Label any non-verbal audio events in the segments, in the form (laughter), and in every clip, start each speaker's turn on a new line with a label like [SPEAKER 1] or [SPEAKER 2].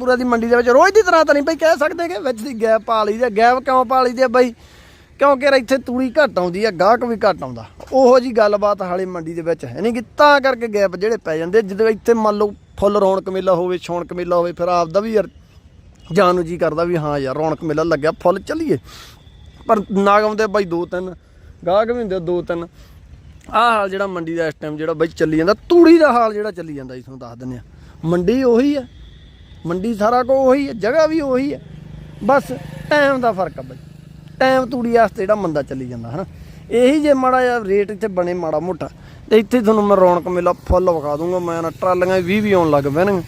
[SPEAKER 1] ਕੋਟਕਪੂਰਾ ਦੀ ਮੰਡੀ ਦੇ ਵਿੱਚ ਰੋਜ਼ ਦੀ ਤਰ੍ਹਾਂ ਤਾਂ ਨਹੀਂ ਬਈ ਕਹਿ ਸਕਦੇ ਕਿ ਵਿੱਚ ਦੀ ਗੈਪ ਪਾ ਲਈ ਦੀ ਗੈਪ ਕਿਉਂ ਪਾ ਲਈ ਦੀ ਆ ਬਈ? ਕਿਉਂਕਿ ਇੱਥੇ ਤੂੜੀ ਘੱਟ ਆਉਂਦੀ ਆ, ਗਾਹਕ ਵੀ ਘੱਟ ਆਉਂਦਾ। ਉਹੋ ਜੀ ਗੱਲਬਾਤ ਹਾਲੇ ਮੰਡੀ ਦੇ ਵਿੱਚ ਹੈ ਨਹੀਂ ਕਿ ਤਾਂ ਕਰਕੇ ਗੈਪ ਜਿਹੜੇ ਪੈ ਜਾਂਦੇ ਜਦੋਂ ਇੱਥੇ ਮੰਨ ਲਓ ਫੁੱਲ ਰੌਣਕ ਮੇਲਾ ਹੋਵੇ ਸ਼ੌਣਕ ਮੇਲਾ ਹੋਵੇ, ਫਿਰ ਆਪਦਾ ਵੀ ਯਾਰ ਜਾਣ ਨੂੰ ਜੀ ਕਰਦਾ ਵੀ ਹਾਂ ਯਾਰ, ਰੌਣਕ ਮੇਲਾ ਲੱਗਿਆ, ਫੁੱਲ ਚੱਲੀਏ। ਪਰ ਨਾਗ ਆਉਂਦੇ ਬਾਈ ਦੋ ਤਿੰਨ, ਗਾਹਕ ਵੀ ਹੁੰਦੇ ਦੋ ਤਿੰਨ। ਆਹ ਹਾਲ ਜਿਹੜਾ ਮੰਡੀ ਦਾ ਇਸ ਟਾਈਮ ਜਿਹੜਾ ਬਾਈ ਚੱਲੀ ਜਾਂਦਾ, ਤੂੜੀ ਦਾ ਹਾਲ ਜਿਹੜਾ ਚੱਲੀ ਜਾਂਦਾ ਜੀ, ਤੁਹਾਨੂੰ ਦੱਸ ਦਿੰਦੇ ਆ। ਮੰਡੀ ਉਹੀ ਆ। ਮੰਡੀ ਸਾਰਾ ਕੁਝ ਉਹੀ ਹੈ, ਜਗ੍ਹਾ ਵੀ ਉਹੀ ਹੈ। ਬਸ ਟਾਈਮ ਦਾ ਫ਼ਰਕ ਆ ਬਾਈ। ਟਾਈਮ ਤੂੜੀ ਵਾਸਤੇ ਜਿਹੜਾ ਮੰਦਾ ਚੱਲੀ ਜਾਂਦਾ, ਹਨਾ? ਇਹੀ ਜੇ ਮਾੜਾ ਜਿਹਾ ਰੇਟ ਇੱਥੇ ਬਣੇ ਮਾੜਾ ਮੋਟਾ, ਤੇ ਇੱਥੇ ਤੁਹਾਨੂੰ ਮੈਂ ਰੌਣਕ ਮੇਲਾ ਫੁੱਲ ਵਿਖਾ ਦੂੰਗਾ। ਮੈਂ ਨਾ ਟਰਾਲੀਆਂ 20 ਵੀ ਆਉਣ ਲੱਗ ਪੈਣਗੇ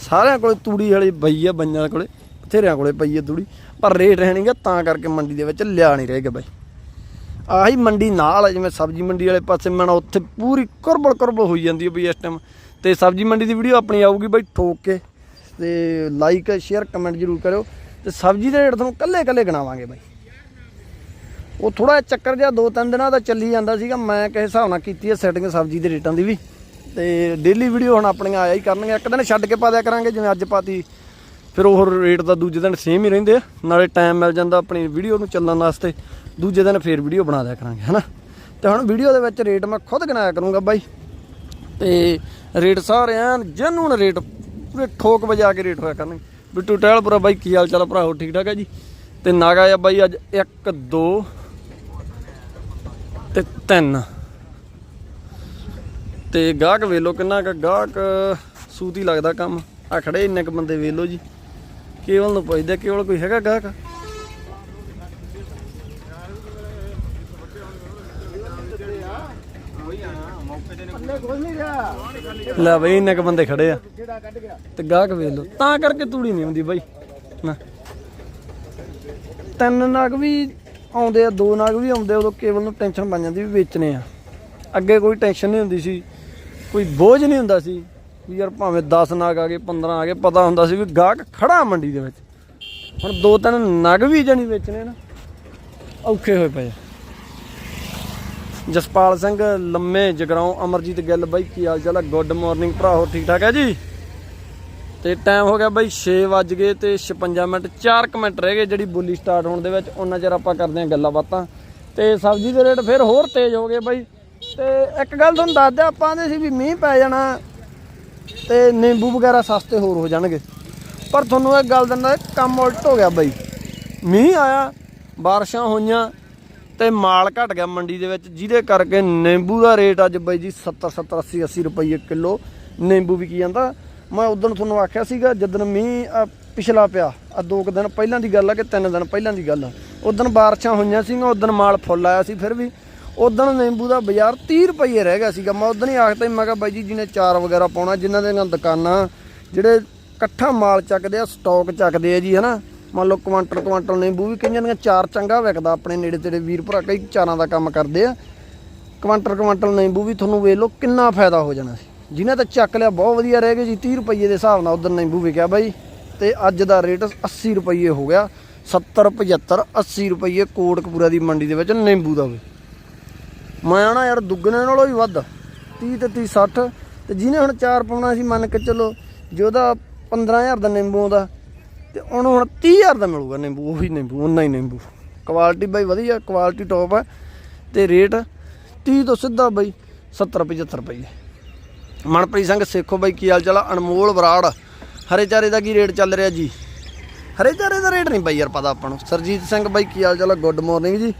[SPEAKER 1] ਸਾਰਿਆਂ ਕੋਲੇ ਤੂੜੀ ਵਾਲੀ ਬਈ ਆ ਬੰਜਾਂ ਕੋਲੇ, ਬਥੇਰਿਆਂ ਕੋਲੇ ਪਈ ਆ ਤੂੜੀ। ਪਰ ਰੇਟ ਹੈ ਨਹੀਂਗਾ ਤਾਂ ਕਰਕੇ ਮੰਡੀ ਦੇ ਵਿੱਚ ਲਿਆ ਨਹੀਂ ਰਹੇਗਾ ਬਾਈ। ਆਹੀ ਮੰਡੀ ਨਾਲ ਹੈ ਜਿਵੇਂ ਸਬਜ਼ੀ ਮੰਡੀ ਵਾਲੇ ਪਾਸੇ ਮੈਂ ਨਾ ਉੱਥੇ ਪੂਰੀ ਕੁਰਬਲ ਕੁਰਬਲ ਹੋਈ ਜਾਂਦੀ ਹੈ ਬਈ ਇਸ ਟਾਈਮ ਤੇ ਸਬਜ਼ੀ ਮੰਡੀ ਦੀ ਵੀਡੀਓ ਆਪਣੀ ਆਊਗੀ ਬਾਈ, ਠੋਕ ਕੇ। ਤੇ ਲਾਈਕ ਸ਼ੇਅਰ ਕਮੈਂਟ ਜ਼ਰੂਰ ਕਰਿਓ ਤੇ ਸਬਜ਼ੀ ਦੇ ਰੇਟ ਤੁਹਾਨੂੰ ਕੱਲੇ ਕੱਲੇ ਗਿਣਾਵਾਂਗੇ ਬਾਈ। ਉਹ ਥੋੜਾ ਚੱਕਰ ਜਿਹਾ ਦੋ ਤਿੰਨ ਦਿਨਾਂ ਦਾ ਚੱਲੀ ਜਾਂਦਾ ਸੀਗਾ, ਮੈਂ ਕਿਸੇ ਹਿਸਾਬ ਨਾਲ ਕੀਤੀ ਹੈ ਸੈਟਿੰਗ ਸਬਜ਼ੀ ਦੇ ਰੇਟਾਂ ਦੀ ਵੀ। ਤੇ ਡੇਲੀ ਵੀਡੀਓ ਹੁਣ ਆਪਣੀਆਂ ਆਇਆ ਹੀ ਕਰਨਗੇ ਇੱਕ ਦਿਨ ਛੱਡ ਕੇ ਪਾ ਦਿਆ ਕਰਾਂਗੇ, ਜਿਵੇਂ ਅੱਜ ਪਾਤੀ ਫਿਰ ਉਹ ਰੇਟ ਦਾ ਦੂਜੇ ਦਿਨ ਸੇਮ ਹੀ ਰਹਿੰਦੇ ਆ, ਨਾਲੇ ਟਾਈਮ ਮਿਲ ਜਾਂਦਾ ਆਪਣੀ ਵੀਡੀਓ ਨੂੰ ਚੱਲਣ ਵਾਸਤੇ, ਦੂਜੇ ਦਿਨ ਫੇਰ ਵੀਡੀਓ ਬਣਾ ਦਿਆ ਕਰਾਂਗੇ, ਹਨਾ? ਤੇ ਹੁਣ ਵੀਡੀਓ ਦੇ ਵਿੱਚ ਰੇਟ ਮੈਂ ਖੁਦ ਗਿਣਾਇਆ ਕਰੂੰਗਾ ਬਾਈ। ਤੇ ਰੇਟ ਸਾਰੇ ਐਨ ਜੈਨੂਨ ਰੇਟ ਪੂਰੇ ਠੋਕ ਵਜਾ ਕੇ ਰੇਟ ਹੋਇਆ ਕਰਨਗੇ। ਬਿੱਟੂ ਟਹਿਲਪੁਰਾ ਬਾਈ ਕੀ ਹਾਲ ਚਾਲ ਭਰਾ ਭਰਾਓ ਠੀਕ ਠਾਕ ਹੈ ਜੀ? ਤੇ ਨਾਗਾ ਆ ਬਾਈ ਅੱਜ 1 2 ਤੇ 3 ਤੇ ਗਾਹਕ ਵੇਲੋ ਕਿੰਨਾ ਕੁ ਗਾਹਕ ਸੂਤੀ ਲੱਗਦਾ ਕੰਮ। ਆ ਖੜੇ ਇੰਨੇ ਕ ਬੰਦੇ ਵੇਲੋ ਜੀ। ਕੇਵਲ ਨੂੰ ਪੁੱਛਦੇ ਕੇਵਲ ਕੋਈ ਹੈਗਾ ਗਾਹਕ? ਲੈ ਬਈ ਇੰਨੇ ਕ ਬੰਦੇ ਖੜੇ ਆ। ਤੇ ਗਾਹਕ ਵੇਲੋ ਤਾਂ ਕਰਕੇ ਤੂੜੀ ਨਹੀਂ ਆਉਂਦੀ ਬਾਈ। ਨਾ। ਤਿੰਨ ਨਗ ਵੀ ਆਉਂਦੇ ਆ ਦੋ ਨਾਗ ਵੀ ਆਉਂਦੇ ਆ, ਉਦੋਂ ਕੇਵਲ ਨੂੰ ਟੈਨਸ਼ਨ ਬਣ ਜਾਂਦੀ ਵੀ ਵੇਚਣੇ ਆ। ਅੱਗੇ ਕੋਈ ਟੈਨਸ਼ਨ ਨਹੀਂ ਹੁੰਦੀ ਸੀ। ਕੋਈ ਬੋਝ ਨਹੀਂ ਹੁੰਦਾ ਸੀ ਵੀ ਯਾਰ ਭਾਵੇਂ 10 ਨਾਗ ਆ ਗਏ 15 ਆ ਗਏ ਪਤਾ ਹੁੰਦਾ ਸੀ ਵੀ ਗਾਹਕ ਖੜਾ ਮੰਡੀ ਦੇ ਵਿੱਚ। ਹੁਣ ਦੋ ਤਿੰਨ ਨਗ ਵੀ ਜਣੀ ਵੇਚਣੇ ਨਾ ਔਖੇ ਹੋਏ ਪਏ ਜਸਪਾਲ ਸਿੰਘ, ਲੰਮੇ ਜਗਰਾਉਂ, ਅਮਰਜੀਤ ਗਿੱਲ ਬਾਈ, ਕੀ ਹਾਲ ਚਾਲ ਹੈ ਗੁੱਡ ਮਾਰਨਿੰਗ ਭਰਾ ਹੋ ਠੀਕ ਠਾਕ ਹੈ ਜੀ? ਤੇ ਟਾਈਮ ਹੋ ਗਿਆ ਬਾਈ 6 ਵੱਜ ਗਏ ਤੇ 56 ਮਿੰਟ 4 ਮਿੰਟ ਰਹਿ ਗਏ ਜਿਹੜੀ ਬੋਲੀ ਸਟਾਰਟ ਹੋਣ ਦੇ ਵਿੱਚ ਉਹਨਾਂ ਚਿਰ ਆਪਾਂ ਕਰਦੇ ਹਾਂ ਗੱਲਾਂ ਬਾਤਾਂ। ਤੇ ਸਬਜ਼ੀ ਦੇ ਰੇਟ ਫਿਰ ਹੋਰ ਤੇਜ਼ ਹੋ ਗਏ ਬਾਈ। ਤੇ ਇੱਕ ਗੱਲ ਤੁਹਾਨੂੰ ਦੱਸ ਦਿਆਂ, ਆਪਾਂ ਦੇ ਸੀ ਵੀ ਮੀਂਹ ਪੈ ਜਾਣਾ ਤੇ ਨਿੰਬੂ ਵਗੈਰਾ ਸਸਤੇ ਹੋਰ ਹੋ ਜਾਣਗੇ। ਪਰ ਤੁਹਾਨੂੰ ਇਹ ਗੱਲ ਦਿੰਦਾ ਕੰਮ ਉਲਟ ਹੋ ਗਿਆ ਬਾਈ। ਮੀਂਹ ਆਇਆ, ਬਾਰਿਸ਼ਾਂ ਹੋਈਆਂ ਤੇ ਮਾਲ ਘਟ ਗਿਆ ਮੰਡੀ ਦੇ ਵਿੱਚ, ਜਿਹਦੇ ਕਰਕੇ ਨਿੰਬੂ ਦਾ ਰੇਟ ਅੱਜ ਬਾਈ ਜੀ 70 70 80 80 ਰੁਪਏ ਕਿਲੋ ਨਿੰਬੂ ਵੀ ਕੀ ਜਾਂਦਾ। ਮੈਂ ਉਦੋਂ ਤੁਹਾਨੂੰ ਆਖਿਆ ਸੀਗਾ, ਜਦੋਂ ਮੀਂਹ ਪਿਛਲਾ ਪਿਆ ਆ ਦੋ ਕੁ ਦਿਨ ਪਹਿਲਾਂ ਦੀ ਗੱਲ ਆ ਕਿ ਤਿੰਨ ਦਿਨ ਪਹਿਲਾਂ ਦੀ ਗੱਲ ਆ। ਉਦੋਂ ਬਾਰਿਸ਼ਾਂ ਹੋਈਆਂ ਸੀਗੀਆਂ ਉਦੋਂ ਮਾਲ ਫੁੱਲ ਆਇਆ ਸੀ ਫਿਰ ਵੀ। ਉਦੋਂ ਨਿੰਬੂ ਦਾ ਬਾਜ਼ਾਰ 30 ਰੁਪਏ ਰਹਿ ਗਿਆ ਸੀਗਾ। ਮੈਂ ਉਦੋਂ ਹੀ ਆਖਦਾ ਮੈਂ ਕਿਹਾ ਬਾਈ ਜੀ, ਜਿਹਨੇ ਚਾਰ ਵਗੈਰਾ ਪਾਉਣਾ ਜਿਨ੍ਹਾਂ ਨਾਲ ਦੁਕਾਨਾਂ, ਜਿਹੜੇ ਇਕੱਠਾ ਮਾਲ ਚੱਕਦੇ ਆ, ਸਟਾਕ ਚੱਕਦੇ ਆ ਜੀ, ਹਨਾ? ਮੰਨ ਲਓ ਕੁਆਂਟਲ ਕੁਆਂਟਲ ਨਿੰਬੂ ਵੀ ਕਈਆਂ ਦੀਆਂ ਚਾਰ ਚੰਗਾ ਵਿਕਦਾ, ਆਪਣੇ ਨੇੜੇ ਤੇੜੇ ਵੀਰ ਭਰਾ ਕਈ ਚਾਰਾਂ ਦਾ ਕੰਮ ਕਰਦੇ ਆ। ਕੁਆਂਟਲ ਕੁਆਂਟਲ ਨਿੰਬੂ ਵੀ ਤੁਹਾਨੂੰ ਵੇਖ ਲਓ ਕਿੰਨਾ ਫਾਇਦਾ ਹੋ ਜਾਣਾ ਸੀ। ਜਿਨ੍ਹਾਂ 'ਤੇ ਚੱਕ ਲਿਆ, ਬਹੁਤ ਵਧੀਆ ਰਹਿ ਗਏ ਜੀ 30 ਰੁਪਏ ਦੇ ਹਿਸਾਬ ਨਾਲ ਉਦੋਂ ਨਿੰਬੂ ਵਿਕਿਆ ਬਾਈ। ਤੇ ਅੱਜ ਦਾ ਰੇਟ 80 ਰੁਪਏ ਹੋ ਗਿਆ 70 75 80 ਰੁਪਏ ਕੋਟਕਪੂਰਾ ਦੀ ਮੰਡੀ ਦੇ ਵਿੱਚ ਨਿੰਬੂ ਦਾ ਵੀ। ਮੈਂ ਆਣਾ ਯਾਰ ਦੁੱਗਣੇ ਨਾਲੋਂ ਵੀ ਵੱਧ 30 ਤੇ 30 60 ਤੇ ਜਿਹਨੇ ਹੁਣ ਚਾਰ ਪਾਉਣਾ ਸੀ, ਮੰਨ ਕੇ ਚਲੋ, ਜੇ ਉਹਦਾ 15000 ਦਾ ਨਿੰਬੂ ਆਉਂਦਾ ਤੇ ਉਹਨੂੰ ਹੁਣ 30000 ਦਾ ਮਿਲੂਗਾ ਨਿੰਬੂ, ਉਹੀ ਨਿੰਬੂ ਉਨਾ ਹੀ ਨਿੰਬੂ। ਕੁਆਲਿਟੀ ਬਾਈ ਵਧੀਆ ਕੁਆਲਿਟੀ ਟੌਪ ਹੈ ਤੇ ਰੇਟ 30 ਤੋਂ ਸਿੱਧਾ ਬਾਈ 70 75 ਰੁਪਏ। ਮਨਪ੍ਰੀਤ ਸਿੰਘ, ਸੇਖੋ ਬਾਈ, ਕੀ ਹਾਲ ਚਾਲ ਆ? ਅਨਮੋਲ ਬਰਾੜ ਹਰੇ ਚਾਰੇ ਦਾ ਕੀ ਰੇਟ ਚੱਲ ਰਿਹਾ ਜੀ? ਹਰੇ ਚਾਰੇ ਦਾ ਰੇਟ ਨਹੀਂ ਬਾਈ ਯਾਰ ਪਤਾ ਆਪਾਂ ਨੂੰ। ਸਰਜੀਤ ਸਿੰਘ ਬਾਈ, ਕੀ ਹਾਲ ਚਾਲ ਗੁੱਡ ਮਾਰਨਿੰਗ ਜੀ।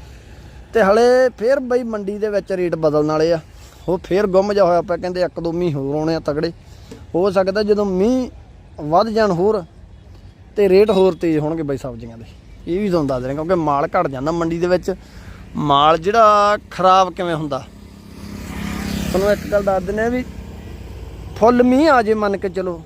[SPEAKER 1] ਤੇ ਹਲੇ ਫੇਰ ਬਾਈ ਮੰਡੀ ਦੇ ਵਿੱਚ ਰੇਟ ਬਦਲਣ ਵਾਲੇ ਆ। ਉਹ ਫੇਰ ਗੁੰਮ ਜਾ ਹੋਇਆ ਪਿਆ, ਕਹਿੰਦੇ ਇੱਕ ਦੋ ਮੀਂਹ ਹੋਰ ਆਉਣੇ ਆ ਤਗੜੇ। ਹੋ ਸਕਦਾ ਜਦੋਂ ਮੀਂਹ ਵੱਧ ਜਾਣ ਹੋਰ ਤੇ ਰੇਟ ਹੋਰ ਤੇਜ਼ ਹੋਣਗੇ ਬਾਈ ਸਬਜ਼ੀਆਂ ਦੇ। ਇਹ ਵੀ ਤੁਹਾਨੂੰ ਦੱਸ ਰਹੇ ਕਿਉਂਕਿ ਮਾਲ ਘਟ ਜਾਂਦਾ ਮੰਡੀ ਦੇ ਵਿੱਚ। ਮਾਲ ਜਿਹੜਾ ਖਰਾਬ ਕਿਵੇਂ ਹੁੰਦਾ? ਤੁਹਾਨੂੰ ਇੱਕ ਗੱਲ ਦੱਸ ਦਿੰਦੇ ਆ ਵੀ ਫੁੱਲ ਮੀਂਹ ਆ ਜੇ ਮੰਨ ਕੇ ਚਲੋ,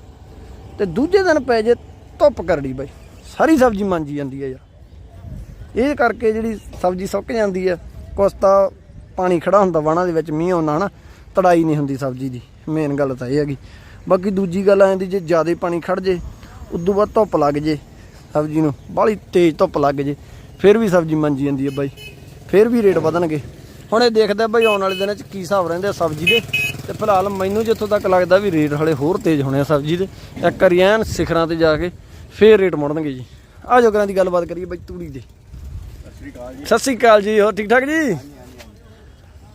[SPEAKER 1] ਤੇ ਦੂਜੇ ਦਿਨ ਪੈ ਜੇ ਧੁੱਪ ਕਰੜੀ ਬਾਈ। ਸਾਰੀ ਸਬਜ਼ੀ ਮੰਜੀ ਜਾਂਦੀ ਹੈ ਯਾਰ। ਇਹ ਕਰਕੇ ਜਿਹੜੀ ਸਬਜ਼ੀ ਸੁੱਕ ਜਾਂਦੀ ਹੈ ਕੁਛ ਤਾਂ ਪਾਣੀ ਖੜਾ ਹੁੰਦਾ ਵਾਣਾ ਦੇ ਵਿੱਚ, ਮੀਂਹ ਆਉਂਦਾ ਹਨਾ, ਤੜਾਈ ਨਹੀਂ ਹੁੰਦੀ ਸਬਜ਼ੀ ਦੀ। ਮੇਨ ਗੱਲ ਤਾਂ ਇਹ ਹੈਗੀ। ਬਾਕੀ ਦੂਜੀ ਗੱਲ ਆਂਦੀ ਜੇ ਜ਼ਿਆਦਾ ਪਾਣੀ ਖੜ ਜੇ ਉਦੋਂ ਬਾਅਦ ਧੁੱਪ ਲੱਗ ਜੇ ਸਬਜ਼ੀ ਨੂੰ, ਬਾਹਲੀ ਤੇਜ਼ ਧੁੱਪ ਲੱਗ ਜੇ, ਫਿਰ ਵੀ ਸਬਜ਼ੀ ਮੰਜੀ ਜਾਂਦੀ ਹੈ ਬਾਈ, ਫਿਰ ਵੀ ਰੇਟ ਵਧਣਗੇ। ਹੁਣ ਇਹ ਦੇਖਦੇ ਬਾਈ, ਆਉਣ ਵਾਲੇ ਦਿਨਾਂ 'ਚ ਕੀ ਹਿਸਾਬ ਰਹਿੰਦੇ ਆ ਸਬਜ਼ੀ ਦੇ। ਤੇ ਫਿਲਹਾਲ ਮੈਨੂੰ ਜਿੱਥੋਂ ਤੱਕ ਲੱਗਦਾ ਵੀ ਰੇਟ ਹਲੇ ਹੋਰ ਤੇਜ਼ ਹੋਣੇ ਆ ਸਬਜ਼ੀ ਦੇ। ਇੱਕ ਵਾਰੀ ਐਨ ਸਿਖਰਾਂ ਤੇ ਜਾ ਕੇ ਫੇਰ ਰੇਟ ਮੁੜਨਗੇ ਜੀ। ਆ ਜੋ ਦੀ ਗੱਲਬਾਤ ਕਰੀਏ ਬਾਈ ਤੂੜੀ ਦੇ। ਸਤਿ ਸ਼੍ਰੀ ਅਕਾਲ ਜੀ, ਹੋਰ ਠੀਕ ਠਾਕ ਜੀ?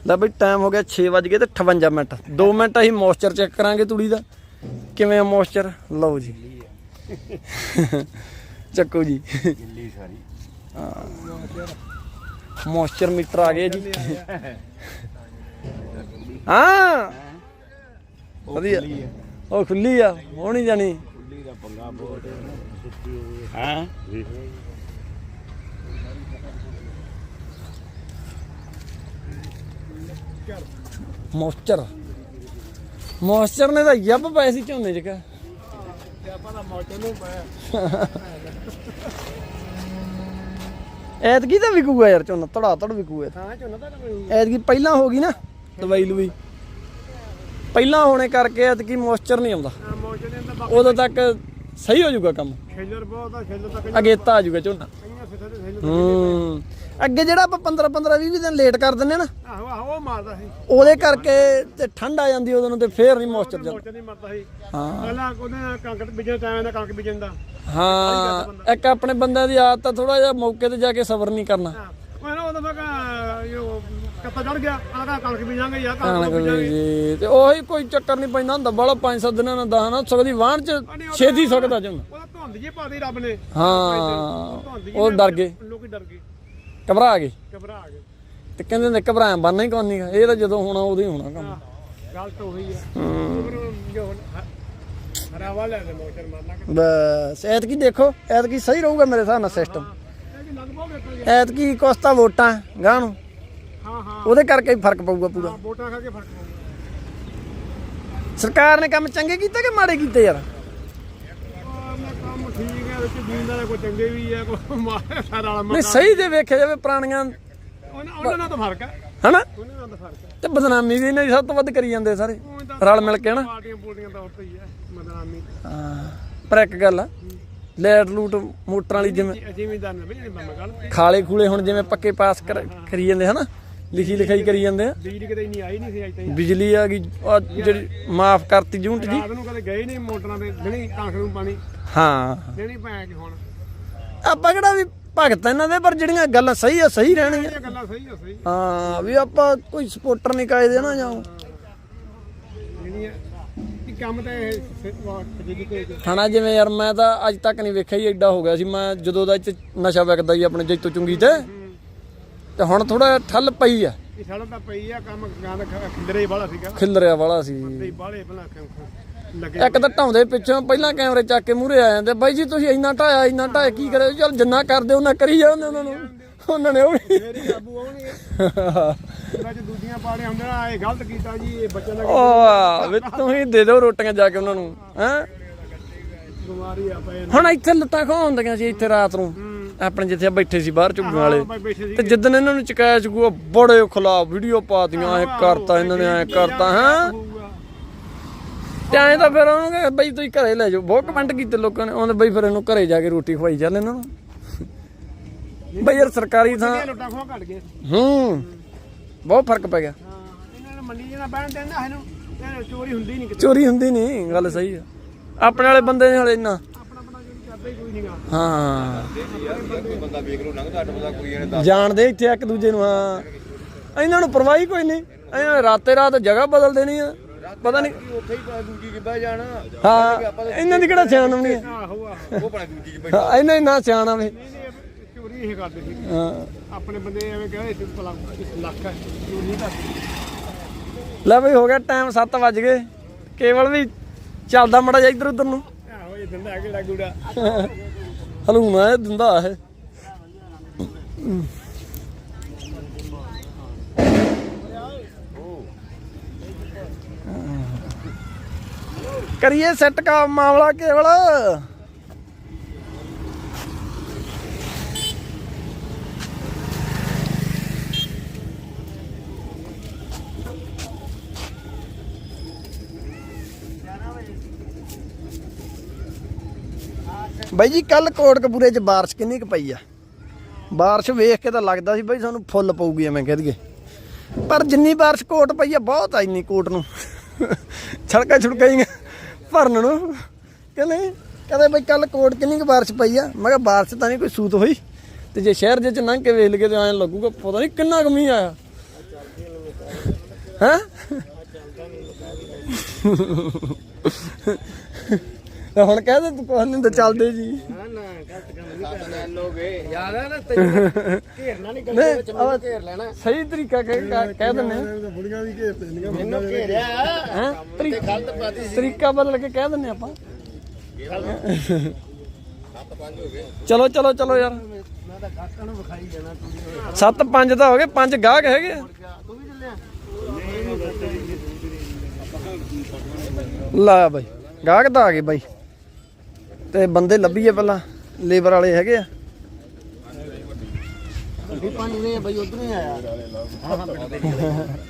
[SPEAKER 1] ਲੈ ਬਈ ਟਾਈਮ ਹੋ ਗਿਆ 6 ਵਜ ਗਏ ਤੇ 58 ਮਿੰਟ। 2 ਮਿੰਟ ਅਸੀਂ ਮੋਇਸਚਰ ਚੈੱਕ ਕਰਾਂਗੇ ਤੂੜੀ ਦਾ। ਕਿਵੇਂ ਆ ਮੋਇਸਚਰ ਲਓ ਜੀ। ਚੱਕੋ ਜੀ।
[SPEAKER 2] ਗਿੱਲੀ ਸਾਰੀ।
[SPEAKER 1] ਮੋਇਸਚਰ ਮੀਟਰ ਆ ਗਏ ਜੀ। ਹਾਂ। ਵਧੀਆ। ਉਹ ਖੁੱਲੀ ਆ ਹੋਣੀ ਜਾਣੀ।
[SPEAKER 2] ਕੁੱਲੀ ਦਾ ਪੰਗਾ ਬਹੁਤ ਹਾਂ
[SPEAKER 1] ਮੋਇਸਚਰ। ਮੋਇਸਚਰ ਨੇ ਤਾਂ ਯੱਬ ਪਏ ਸੀ ਝੋਨੇ ਚ ਕਾ
[SPEAKER 2] ਆਪਾਂ ਦਾ ਮੋਟਰ ਨੂੰ ਪਾਇਆ
[SPEAKER 1] ਐਤਕੀ ਤਾਂ ਵਿਕੂਗਾ ਯਾਰ ਝੋਨਾ ਧੜਾ ਧੜ ਵਿਕੂਗਾ
[SPEAKER 2] ਹਾਂ ਝੋਨਾ ਤਾਂ
[SPEAKER 1] ਐਤਕੀ ਪਹਿਲਾਂ ਹੋ ਗਈ ਨਾ। ਦਵਾਈ ਲੂਈ। ਪਹਿਲਾਂ ਹੋਣੇ ਕਰਕੇ ਐਤਕੀ ਮੋਇਸਚਰ ਨਹੀਂ ਆਉਂਦਾ। ਉਦੋਂ ਤੱਕ ਸਹੀ ਹੋ ਜਾਊਗਾ ਕੰਮ।
[SPEAKER 2] ਖੇਲਰ ਬਹੁਤ ਆ ਖੇਲਰ ਤਾਂ
[SPEAKER 1] ਅਗੇਤਾ ਆ ਜਾਊਗਾ ਝੋਨਾ। ਹੂੰ। ਅੱਗੇ ਜਿਹੜਾ ਆਪਾਂ 15 15 20 ਦਿਨ ਲੇਟ ਕਰ ਦਿੰਨੇ ਨਾ
[SPEAKER 2] ਆਹੋ ਆਹੋ ਉਹ ਮਾਰਦਾ ਸੀ।
[SPEAKER 1] ਉਹਦੇ ਕਰਕੇ ਤੇ ਠੰਡ ਆ ਜਾਂਦੀ ਨੂੰ ਤੇ ਫੇਰ ਨਹੀਂ ਮੋਇਸਚਰ ਜਾਂਦਾ
[SPEAKER 2] ਮੋਟਰ ਨਹੀਂ ਮਰਦਾ ਸੀ।
[SPEAKER 1] ਹਾਂ।
[SPEAKER 2] ਪਹਿਲਾਂ ਉਹਨੇ ਕਣਕ ਬੀਜਣ ਟਾਈਮ ਦਾ ਕਣਕ ਬੀਜਣ ਦਾ।
[SPEAKER 1] ਹਾਂ ਇੱਕ ਆਪਣੇ ਬੰਦਿਆਂ ਦੀ ਆਦਤ ਆ ਥੋੜਾ ਜਿਹਾ ਮੌਕੇ ਤੇ ਜਾ ਕੇ ਸਬਰ ਨਹੀਂ ਕਰਨਾ।
[SPEAKER 2] ਉਹ ਨਾ ਤੱਕ ਇਹ ਕੱਤਾ ਚੜ ਗਿਆ ਆਗਾ ਕਣਕ ਬੀਜਾਂਗੇ ਯਾ
[SPEAKER 1] ਕਣਕ
[SPEAKER 2] ਬੀਜਾਂਗੇ।
[SPEAKER 1] ਤੇ ਉਹੀ ਕੋਈ ਚੱਕਰ ਨਹੀਂ ਪੈਂਦਾ ਹੁੰਦਾ ਬਾਲਾ 5-7 ਦਿਨਾਂ ਨਾਲ ਦਸ ਨਾ ਸਕਦੀ ਵਾਹਣ ਚ ਛੇਤੀ ਸਕਦਾ ਜੁੰਨ
[SPEAKER 2] ਉਹਦਾ ਧੁੰਦ ਜੀ ਪਾਦੀ ਰੱਬ ਨੇ।
[SPEAKER 1] ਹਾਂ ਉਹ ਡਰ ਗਏ।
[SPEAKER 2] ਲੋਕੀ ਡਰ ਗਏ।
[SPEAKER 1] ਘਬਰਾ ਗਏ।
[SPEAKER 2] ਘਬਰਾ ਗਏ।
[SPEAKER 1] ਤੇ ਕਹਿੰਦੇ ਹੁੰਦੇ ਘਬਰਾਇਆ ਬੰਨਾ ਹੀ ਕੋਈ ਨਹੀਂ ਇਹ ਤਾਂ ਜਦੋਂ ਹੋਣਾ ਉਦੋਂ ਹੀ ਹੋਣਾ ਕੰਮ।
[SPEAKER 2] ਗੱਲ ਤਾਂ ਉਹੀ ਆ। ਹਰਾਵਾ ਲੈ ਦੇ ਮੋਟਰ ਮਾਰਨਾ
[SPEAKER 1] ਬਸ ਐਤਕੀ ਦੇਖੋ ਐਤਕੀ ਸਹੀ ਰਹੂਗਾ ਮੇਰੇ ਹਿਸਾਬ ਨਾਲ ਸਿਸਟਮ ਐਤਕੀ ਕੋਸਤਾ ਵੋਟਾਂ ਗਾਂ ਨੂੰ।
[SPEAKER 2] ਹਾਂ ਹਾਂ।
[SPEAKER 1] ਉਹਦੇ ਕਰਕੇ ਹੀ ਫ਼ਰਕ ਪਊਗਾ ਪੂਰਾ।
[SPEAKER 2] ਹਾਂ, ਵੋਟਾਂ ਖਾ ਕੇ ਫ਼ਰਕ ਪਊਗਾ।
[SPEAKER 1] ਸਰਕਾਰ ਨੇ ਕੰਮ ਚੰਗੇ ਕੀਤੇ ਕਿ ਮਾੜੇ ਕੀਤੇ ਯਾਰ?
[SPEAKER 2] ਕੰਮ ਠੀਕ ਹੈ ਵਿੱਚ ਦੀਨ ਦਾ ਕੋਈ ਚੰਗੇ ਵੀ ਆ ਕੋਈ ਮਾਰੇ ਸਾਰਾ ਵਾਲਾ
[SPEAKER 1] ਨਹੀਂ ਸਹੀ ਜੇ ਵੇਖਿਆ ਜਾਵੇ ਪੁਰਾਣੀਆਂ
[SPEAKER 2] ਉਹਨਾਂ ਨਾਲ ਤਾਂ ਫ਼ਰਕ ਹੈ
[SPEAKER 1] ਹਨਾ?
[SPEAKER 2] ਉਹਨਾਂ ਨਾਲ ਤਾਂ ਫ਼ਰਕ ਹੈ
[SPEAKER 1] ਤੇ ਬਦਨਾਮੀ ਵੀ ਨਹੀਂ ਸਭ ਤੋਂ ਵੱਧ ਕਰੀ ਜਾਂਦੇ ਸਾਰੇ ਰਲ ਮਿਲ ਕੇ
[SPEAKER 2] ਪਾਰਟੀਆਂ ਤਾਂ ਉੱਤੇ ਹੀ ਹਾਂ
[SPEAKER 1] ਪਰ ਇੱਕ ਗੱਲ ਆ ਲੈਟ ਲੂਟ ਮੋਟਰਾਂ ਵਾਲੀ ਜਿਵੇਂ
[SPEAKER 2] ਜ਼ਿਮੀਦਾਰ ਨੇ ਵੀ ਜਿਹੜੀ ਬੰਮ ਗੱਲ
[SPEAKER 1] ਖਾਲੇ ਖੂਲੇ ਹੁਣ ਜਿਵੇਂ ਪੱਕੇ ਪਾਸ ਕਰੀ ਜਾਂਦੇ ਹਨਾ? ਲਿਖੀ ਲਿਖਾਈ ਕਰੀ ਜਾਂਦੇ ਆ।
[SPEAKER 2] ਬਿਜਲੀ ਕਿਤੇ ਇੰਨੀ ਆਈ ਨਹੀਂ ਸੀ ਅਜੇ ਤਾਈਂ।
[SPEAKER 1] ਬਿਜਲੀ ਆ ਗਈ ਆਹ ਜਿਹੜੀ ਮਾਫ ਕਰਤੀ ਯੂਨਿਟ ਜੀ।
[SPEAKER 2] ਰਾਤ ਨੂੰ ਕਦੇ ਗਏ ਨਹੀਂ ਮੋਟਰਾਂ ਦੇ ਦੇਣੀ ਕਣਕ ਨੂੰ ਪਾਣੀ।
[SPEAKER 1] ਹਾਂ।
[SPEAKER 2] ਦੇਣੀ ਪੈ ਕੇ ਹੁਣ?
[SPEAKER 1] ਆਪਾਂ ਕਿਹੜਾ ਵੀ ਭਗਤ ਆ ਇਹਨਾਂ ਦੇ ਪਰ ਜਿਹੜੀਆਂ ਗੱਲਾਂ ਸਹੀ ਆ ਸਹੀ ਰਹਿਣਗੀਆਂ।
[SPEAKER 2] ਇਹ ਗੱਲਾਂ ਸਹੀ ਆ ਸਹੀ
[SPEAKER 1] ਹਾਂ ਵੀ ਆਪਾਂ ਕੋਈ ਸਪੋਰਟਰ ਨਹੀਂ ਕਾਇਦੇ ਨਾ
[SPEAKER 2] ਜਿਹੜੀਆਂ ਇਹ ਕੰਮ ਤਾਂ ਇਹ ਬਿਜਲੀ ਤੇ
[SPEAKER 1] ਹਣਾ ਜਿਵੇਂ ਯਾਰ ਮੈਂ ਤਾਂ ਅੱਜ ਤੱਕ ਨਹੀਂ ਵੇਖਿਆ ਹੀ ਐਡਾ ਹੋ ਗਿਆ ਸੀ। ਮੈਂ ਜਦੋਂ ਦਾ ਇੱਥੇ ਨਸ਼ਾ ਵਿਕਦਾ ਹੀ ਆਪਣੇ ਜੈਤੋ ਚੁੰਗੀ ਤੇ ਤੇ ਹੁਣ ਥੋੜਾ ਠੱਲ ਪਈ ਆ।
[SPEAKER 2] ਇਹ ਸਾਡਾ ਤਾਂ ਪਈ ਆ ਕੰਮ ਗਾਂ ਦਾ ਖਿੰਦਰੇ ਵਾਲਾ ਸੀਗਾ।
[SPEAKER 1] ਖਿਲਰਿਆ ਵਾਲਾ ਸੀ।
[SPEAKER 2] ਤੇ ਬਾਲੇ ਭਲਾ ਕੰਮ ਲੱਗੇ
[SPEAKER 1] ਇੱਕ ਤਾਂ ਢਾਉਂਦੇ ਪਿੱਛੋਂ ਪਹਿਲਾਂ ਕੈਮਰੇ ਚੱਕ ਕੇ ਮੂਹਰੇ ਆ ਜਾਂਦੇ ਬਾਈ ਜੀ ਤੁਸੀਂ ਇੰਨਾ ਢਾਇਆ ਇੰਨਾ ਢਾਇਆ ਕੀ ਕਰੇ ਚੱਲ ਜਿੰਨਾ ਕਰਦੇ ਉਹਨਾਂ ਕਰੀ ਜਾਂਦੇ ਉਹਨਾਂ ਨੂੰ। ਉਹਨਾਂ ਨੇ ਉਹ ਵੀ
[SPEAKER 2] ਮੇਰੀ ਕਾਬੂ ਆਉਣਗੇ ਵਿੱਚ ਦੂਜੀਆਂ ਪਾੜੀਆਂ ਹੁੰਦੀਆਂ ਆ ਇਹ ਗਲਤ ਕੀਤਾ ਜੀ ਇਹ ਬੱਚਿਆਂ ਦਾ
[SPEAKER 1] ਓ ਵੀ ਤੁਸੀਂ ਦੇ ਦਿਓ ਰੋਟੀਆਂ ਜਾ ਕੇ ਉਹਨਾਂ ਨੂੰ ਹੈ?
[SPEAKER 2] ਬਿਮਾਰੀ ਆ ਪਏ
[SPEAKER 1] ਹੁਣ ਇੱਥੇ ਲੱਤਾਂ ਖੋ ਹੁੰਦੀਆਂ ਸੀ ਇੱਥੇ ਰਾਤ ਨੂੰ। ਆਪਣੇ ਜਿੱਥੇ ਬੈਠੇ ਸੀ ਬਾਹਰ ਝੁੱਗੀਆਂ ਵਾਲੇ। ਤੇ ਜਿੱਦਣ ਇਹਨਾਂ ਨੂੰ ਚਕਾਇਆ ਚਕੂਆ ਬੜੇ ਖਿਲਾਫ ਵੀਡੀਓ ਪਾਤੀਆਂ ਐ ਕਰਤਾ ਇਹਨਾਂ ਨੇ ਐ ਕਰਤਾ ਹੈ? ਤੇ ਐਂ ਤਾਂ ਫਿਰ ਉਹਨੂੰ ਕਹੇ ਬਈ ਤੁਸੀਂ ਘਰੇ ਲੈ ਜਾਓ। ਬਹੁਤ ਕਮੈਂਟ ਕੀਤੇ ਲੋਕਾਂ ਨੇ। ਉਹਨੇ ਬਈ ਫਿਰ ਇਹਨੂੰ ਘਰੇ ਜਾ ਕੇ ਰੋਟੀ ਖਵਾਈ ਚੱਲ ਇਹਨਾਂ ਨੂੰ। ਬਈ ਯਾਰ ਸਰਕਾਰੀ ਥਾਂ ਹੂੰ। ਬਹੁਤ ਫ਼ਰਕ ਪੈ ਗਿਆ।
[SPEAKER 2] ਹਾਂ ਇਹਨਾਂ ਨੇ ਮੰਡੀ ਜਿਹਨਾਂ ਬਹਿਣ ਦੇਣਾ ਇਹਨੂੰ ਇਹ ਚੋਰੀ ਹੁੰਦੀ ਨਹੀਂ
[SPEAKER 1] ਚੋਰੀ ਹੁੰਦੀ ਨਹੀਂ ਗੱਲ ਸਹੀ ਆ। ਆਪਣੇ ਵਾਲੇ ਬੰਦੇ ਨੇ ਹਲੇ ਇੰਨਾ
[SPEAKER 2] ਆਪਣਾ ਆਪਣਾ ਚੋਰੀ ਕਰਦਾ ਹੀ ਕੋਈ ਨਹੀਂਗਾ
[SPEAKER 1] ਹਾਂ।
[SPEAKER 2] ਬੰਦਾ ਵੇਖ ਲੋ ਲੰਘਦਾ ਅੱਡ ਬੰਦਾ ਕੋਈ ਇਹਨੇ
[SPEAKER 1] ਜਾਣਦੇ ਇੱਥੇ ਇੱਕ ਦੂਜੇ ਨੂੰ ਹਾਂ। ਇਹਨਾਂ ਨੂੰ ਪਰਵਾਹੀ ਕੋਈ ਨਹੀਂ। ਇਹਨਾਂ ਨੇ ਰਾਤੇ ਰਾਤ ਜਗ੍ਹਾ ਬਦਲ ਦੇਣੀ ਆ। ਪਤਾ ਨਹੀਂ
[SPEAKER 2] ਉੱਥੇ ਹੀ ਦੂਜੀ ਕਿੱਦਾਂ ਜਾਣਾ।
[SPEAKER 1] ਹਾਂ ਇਹਨਾਂ ਦੀ ਕਿਹੜਾ ਸਿਆਣ ਆ
[SPEAKER 2] ਆਹੋ ਆਹੋ। ਉਹ ਬਣਾ ਦੂਜੀ
[SPEAKER 1] ਹਾਂ, ਇਹਨਾਂ ਹੀ ਨਾ ਸਿਆਣ ਆਵੇ
[SPEAKER 2] ਨਹੀਂ ਨਹੀਂ ਇਹ ਚੋਰੀ ਇਹ ਕਰਦੇ ਸੀ।
[SPEAKER 1] ਹਾਂ।
[SPEAKER 2] ਆਪਣੇ ਬੰਦੇ ਐਵੇਂ ਕਹਿੰਦੇ ਇਸ ਭਲਾ ਇਸ ਲੱਖ ਹੈ ਚੋਰੀ ਨਹੀਂ ਕਰਦੇ।
[SPEAKER 1] ਲੈ ਬਈ ਹੋ ਗਿਆ ਟਾਈਮ 7 ਵੱਜ ਗਏ। ਕੇਵਲ ਵੀ ਚੱਲਦਾ ਮੜਾ ਜਾ ਇੱਧਰ ਉੱਧਰ ਨੂੰ।
[SPEAKER 2] ਇਹ ਦਿੰਦਾ ਹੈ ਕਿਹੜਾ ਗੂੜਾ?
[SPEAKER 1] ਹਲੂਣਾ ਇਹ ਦਿੰਦਾ ਇਹ। ਕਰੀਏ ਸੈੱਟ ਕਾ ਮਾਮਲਾ ਕੇਵਲ। ਬਾਈ ਜੀ ਕੱਲ ਕੋਟਕਪੂਰੇ 'ਚ ਬਾਰਿਸ਼ ਕਿੰਨੀ ਕੁ ਪਈ ਆ? ਬਾਰਿਸ਼ ਵੇਖ ਕੇ ਤਾਂ ਲੱਗਦਾ ਸੀ ਬਾਈ ਸਾਨੂੰ ਫੁੱਲ ਪਊਗੀ ਐਵੇਂ ਕਹਿ ਦਈਏ। ਪਰ ਜਿੰਨੀ ਬਾਰਿਸ਼ ਕੋਟ ਪਈ ਆ, ਬਹੁਤ ਆ ਇੰਨੀ ਕੋਟ ਨੂੰ। ਛੜਕਾ ਛੁੜਕਾ ਹੀ ਭਰਨ ਨੂੰ। ਕਹਿੰਦੇ ਕਹਿੰਦੇ ਬਈ ਕੱਲ ਕੋਟ ਕਿੰਨੀ ਕੁ ਬਾਰਿਸ਼ ਪਈ ਆ? ਮੈਂ ਕਿਹਾ, ਬਾਰਿਸ਼ ਤਾਂ ਨਹੀਂ ਕੋਈ ਸੂਤ ਹੋਈ। ਤੇ ਜੇ ਸ਼ਹਿਰ ਦੇ ਚ ਲੰਘ ਕੇ ਵੇਖ ਲਗੇ ਤੇ ਐਂ ਲੱਗੂਗਾ, ਪਤਾ ਨਹੀਂ ਕਿੰਨਾ ਕੁ ਮੀਂਹ ਆਇਆ। ਹੈ? ਹੁਣ ਕਹਿ ਦੇ ਤੂੰ ਕੋਈ ਨਹੀਂ ਤਾਂ ਚੱਲਦੇ ਜੀ।
[SPEAKER 3] ਨਾ ਨਾ ਗਲਤ ਕੰਮ ਨਹੀਂ ਕਰਨਾ। ਲੋਗੇ ਯਾਦ ਹੈ ਨਾ ਤੈਨੂੰ? ਘੇਰਨਾ ਨਹੀਂ
[SPEAKER 1] ਨਹੀਂ,
[SPEAKER 3] ਵਿੱਚ ਮੈਨੂੰ ਘੇਰ ਲੈਣਾ।
[SPEAKER 1] ਸਹੀ ਤਰੀਕਾ ਕਹਿ ਕਹਿ- ਕਹਿ ਦਿੰਦੇ ਆ।
[SPEAKER 3] ਬੁੜੀਆਂ ਵੀ ਘੇਰ ਲੈਣੀਆਂ ਮੈਨੂੰ ਘੇਰਿਆ।
[SPEAKER 1] ਹੈ?
[SPEAKER 3] ਗਲਤ ਪਾਤੀ
[SPEAKER 1] ਤਰੀਕਾ ਬਦਲ ਕੇ ਕਹਿ ਦਿੰਦੇ ਆਪਾਂ। ਚਲੋ ਚਲੋ ਚਲੋ ਯਾਰ।
[SPEAKER 3] ਮੈਂ ਤਾਂ ਨੂੰ ਵਿਖਾਈ ਜਾਣਾ ਤੂੰ
[SPEAKER 1] 7 5 ਤਾਂ ਹੋ ਗਏ 5 ਗਾਹਕ ਹੈਗੇ ਆ।
[SPEAKER 3] ਤੂੰ ਵੀ ਚੱਲਿਆ।
[SPEAKER 1] ਲਾ ਬਾਈ ਗਾਹਕ ਤਾਂ ਆ ਗਏ ਬਾਈ। ਤੇ ਬੰਦੇ ਲੱਭੀਏ ਪਹਿਲਾਂ ਲੇਬਰ ਵਾਲੇ ਹੈਗੇ ਆ।
[SPEAKER 3] ਵੀ ਪਾਣੀ ਨੇ ਬਈ ਉਧਰੋਂ ਹੀ ਆਇਆ।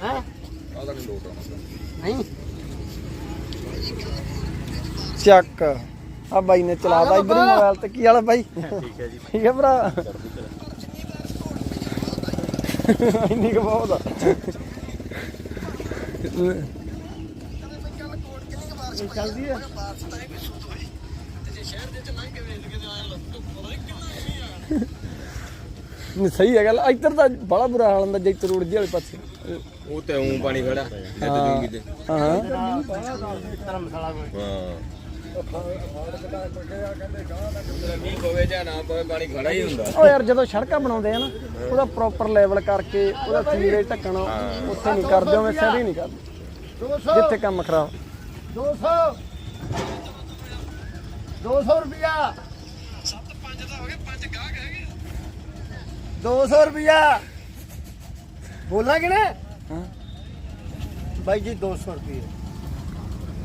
[SPEAKER 3] ਹਾਂ? ਨਹੀਂ
[SPEAKER 1] ਚੱਕ। ਆ ਬਾਈ ਨੇ ਚਲਾਦਾ ਇਧਰ ਮੋਬਾਈਲ ਤੇ ਕੀ ਵਾਲਾ ਬਾਈ? ਠੀਕ ਹੈ ਜੀ। ਠੀਕ ਹੈ ਭਰਾ? ਇੰਨੀ ਕੁ ਬਹੁਤ ਆ।
[SPEAKER 3] ਚੱਲਦੀ ਹੈ
[SPEAKER 1] ਨਹੀਂ ਸਹੀ ਹੈ ਗੱਲ। ਇੱਧਰ ਤਾਂ ਬੜਾ ਬੁਰਾ ਹਾਲ ਹੁੰਦਾ ਜੈਤ ਰੋਡ ਜੀ ਵਾਲੇ ਪਾਸੇ।
[SPEAKER 4] ਉਹ ਤੇ ਉਂ ਪਾਣੀ ਖੜਾ ਇੱਥੇ ਜੂਗੀ ਤੇ।
[SPEAKER 1] ਹਾਂ। ਹਾਂ।
[SPEAKER 3] ਧਰਮਸ਼ਾਲਾ ਕੋਲ
[SPEAKER 4] ਹਾਂ ਮੀਂਹ ਪਵੇ ਜਾਂ ਨਾ ਪਵੇ ਪਾਣੀ ਖੜਾ ਹੀ ਹੁੰਦਾ
[SPEAKER 1] ਉਹ ਯਾਰ ਜਦੋਂ ਸੜਕਾਂ ਬਣਾਉਂਦੇ ਆ ਨਾ ਉਹਦਾ ਪ੍ਰੋਪਰ ਲੈਵਲ ਕਰਕੇ ਉਹਦਾ ਸੀਵਰੇਜ ਢੱਕਣਾ ਉੱਥੇ ਨਹੀਂ ਕਰਦੇ ਉਵੇਂ ਸਹੀ ਨਹੀਂ ਕਰਦੇ।
[SPEAKER 3] 200
[SPEAKER 1] ਜਿੱਥੇ ਕੰਮ ਖਰਾਬ।
[SPEAKER 3] 200 200 ਰੁਪਿਆ 200 ਰੁਪਿਆ ਬੋਲਾਂ ਕਿ ਨਾ?
[SPEAKER 1] ਹਾਂ।
[SPEAKER 3] ਬਾਈ ਜੀ 200 ਰੁਪਏ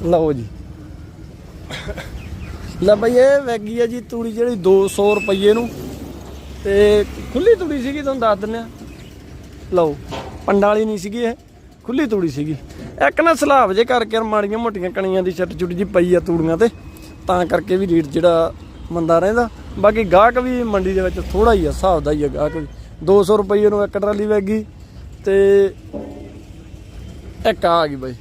[SPEAKER 1] ਲਓ ਜੀ। ਲੈ ਬਈ ਇਹ ਵੈਗੀ ਆ ਜੀ ਤੂੜੀ ਜਿਹੜੀ 200 ਰੁਪਏ ਨੂੰ। ਤੇ ਖੁੱਲੀ ਤੂੜੀ ਸੀਗੀ ਤੁਹਾਨੂੰ ਦੱਸ ਦਿੰਨੇ ਆ ਲਓ ਪੰਡਾਂ ਵਾਲੀ ਨਹੀਂ ਸੀਗੀ ਇਹ। ਖੁੱਲੀ ਤੂੜੀ ਸੀਗੀ। ਇੱਕ ਨਾ ਸਲਾਬ ਜੇ ਕਰਕੇ ਮਾੜੀਆਂ ਮੋਟੀਆਂ ਕਣੀਆਂ ਦੀ ਛੱਟ ਛੁੱਟ ਜੀ ਪਈ ਆ ਤੂੜੀਆਂ ਤੇ। ਤਾਂ ਕਰਕੇ ਵੀ ਰੇਟ ਜਿਹੜਾ ਮੰਦਾ ਰਹਿੰਦਾ। ਬਾਕੀ ਗਾਹਕ ਵੀ ਮੰਡੀ ਦੇ ਵਿੱਚ ਥੋੜਾ ਹੀ ਆ, ਹਿਸਾਬ ਦਾ ਹੀ ਆ ਗਾਹਕ ਵੀ। 200 ਰੁਪਏ ਨੂੰ ਇੱਕ ਟਰਾਲੀ ਵੈਗੀ ਤੇ ਇੱਕ ਆ ਗਈ ਬਾਈ।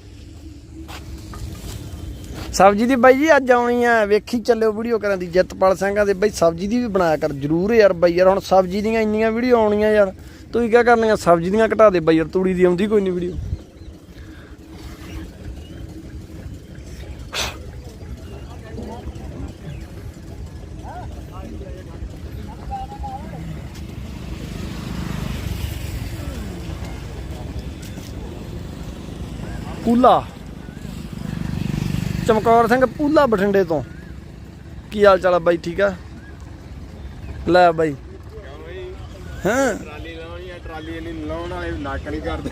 [SPEAKER 1] ਸਬਜੀ ਦੀ ਬਾਈ ਜੀ ਅੱਜ ਆਉਣੀ ਆ, ਵੇਖੀ ਚੱਲਿਓ ਵੀਡੀਓ ਕਰਾਂ ਦੀ, ਜਿੱਤਪਾਲ ਸਿੰਘਾਂ ਦੇ। ਬਾਈ ਸਬਜੀ ਦੀ ਵੀ ਬਣਾਇਆ ਕਰ, ਜਰੂਰ ਯਾਰ ਬਾਈ ਯਾਰ, ਹੁਣ ਸਬਜੀ ਦੀਆਂ ਇੰਨੀਆਂ ਵੀਡੀਓ ਆਉਣੀਆਂ ਯਾਰ। ਤੁਸੀਂ ਕੀ ਕਰਨੀਆਂ, ਸਬਜੀ ਦੀਆਂ ਘਟਾ ਦੇ ਬਾਈ ਯਾਰ, ਤੂੜੀ ਦੀ ਆਉਂਦੀ ਕੋਈ ਨਹੀਂ ਵੀਡੀਓ। ਪੂਲਾ। ਚਮਕੌਰ ਸਿੰਘ ਪੂਲਾ ਬਠਿੰਡੇ ਤੋਂ। ਕੀ ਹਾਲ ਚਾਲ ਆ ਬਾਈ, ਠੀਕ ਆ? ਲੈ ਬਾਈ। ਹਾਂ?
[SPEAKER 4] ਟਰਾਲੀ ਲਾਉਣੀ ਆ ਟਰਾਲੀ ਨਹੀਂ ਲਾਉਣ ਵਾਲੇ ਨੱਕ ਨਹੀਂ ਕਰਦੇ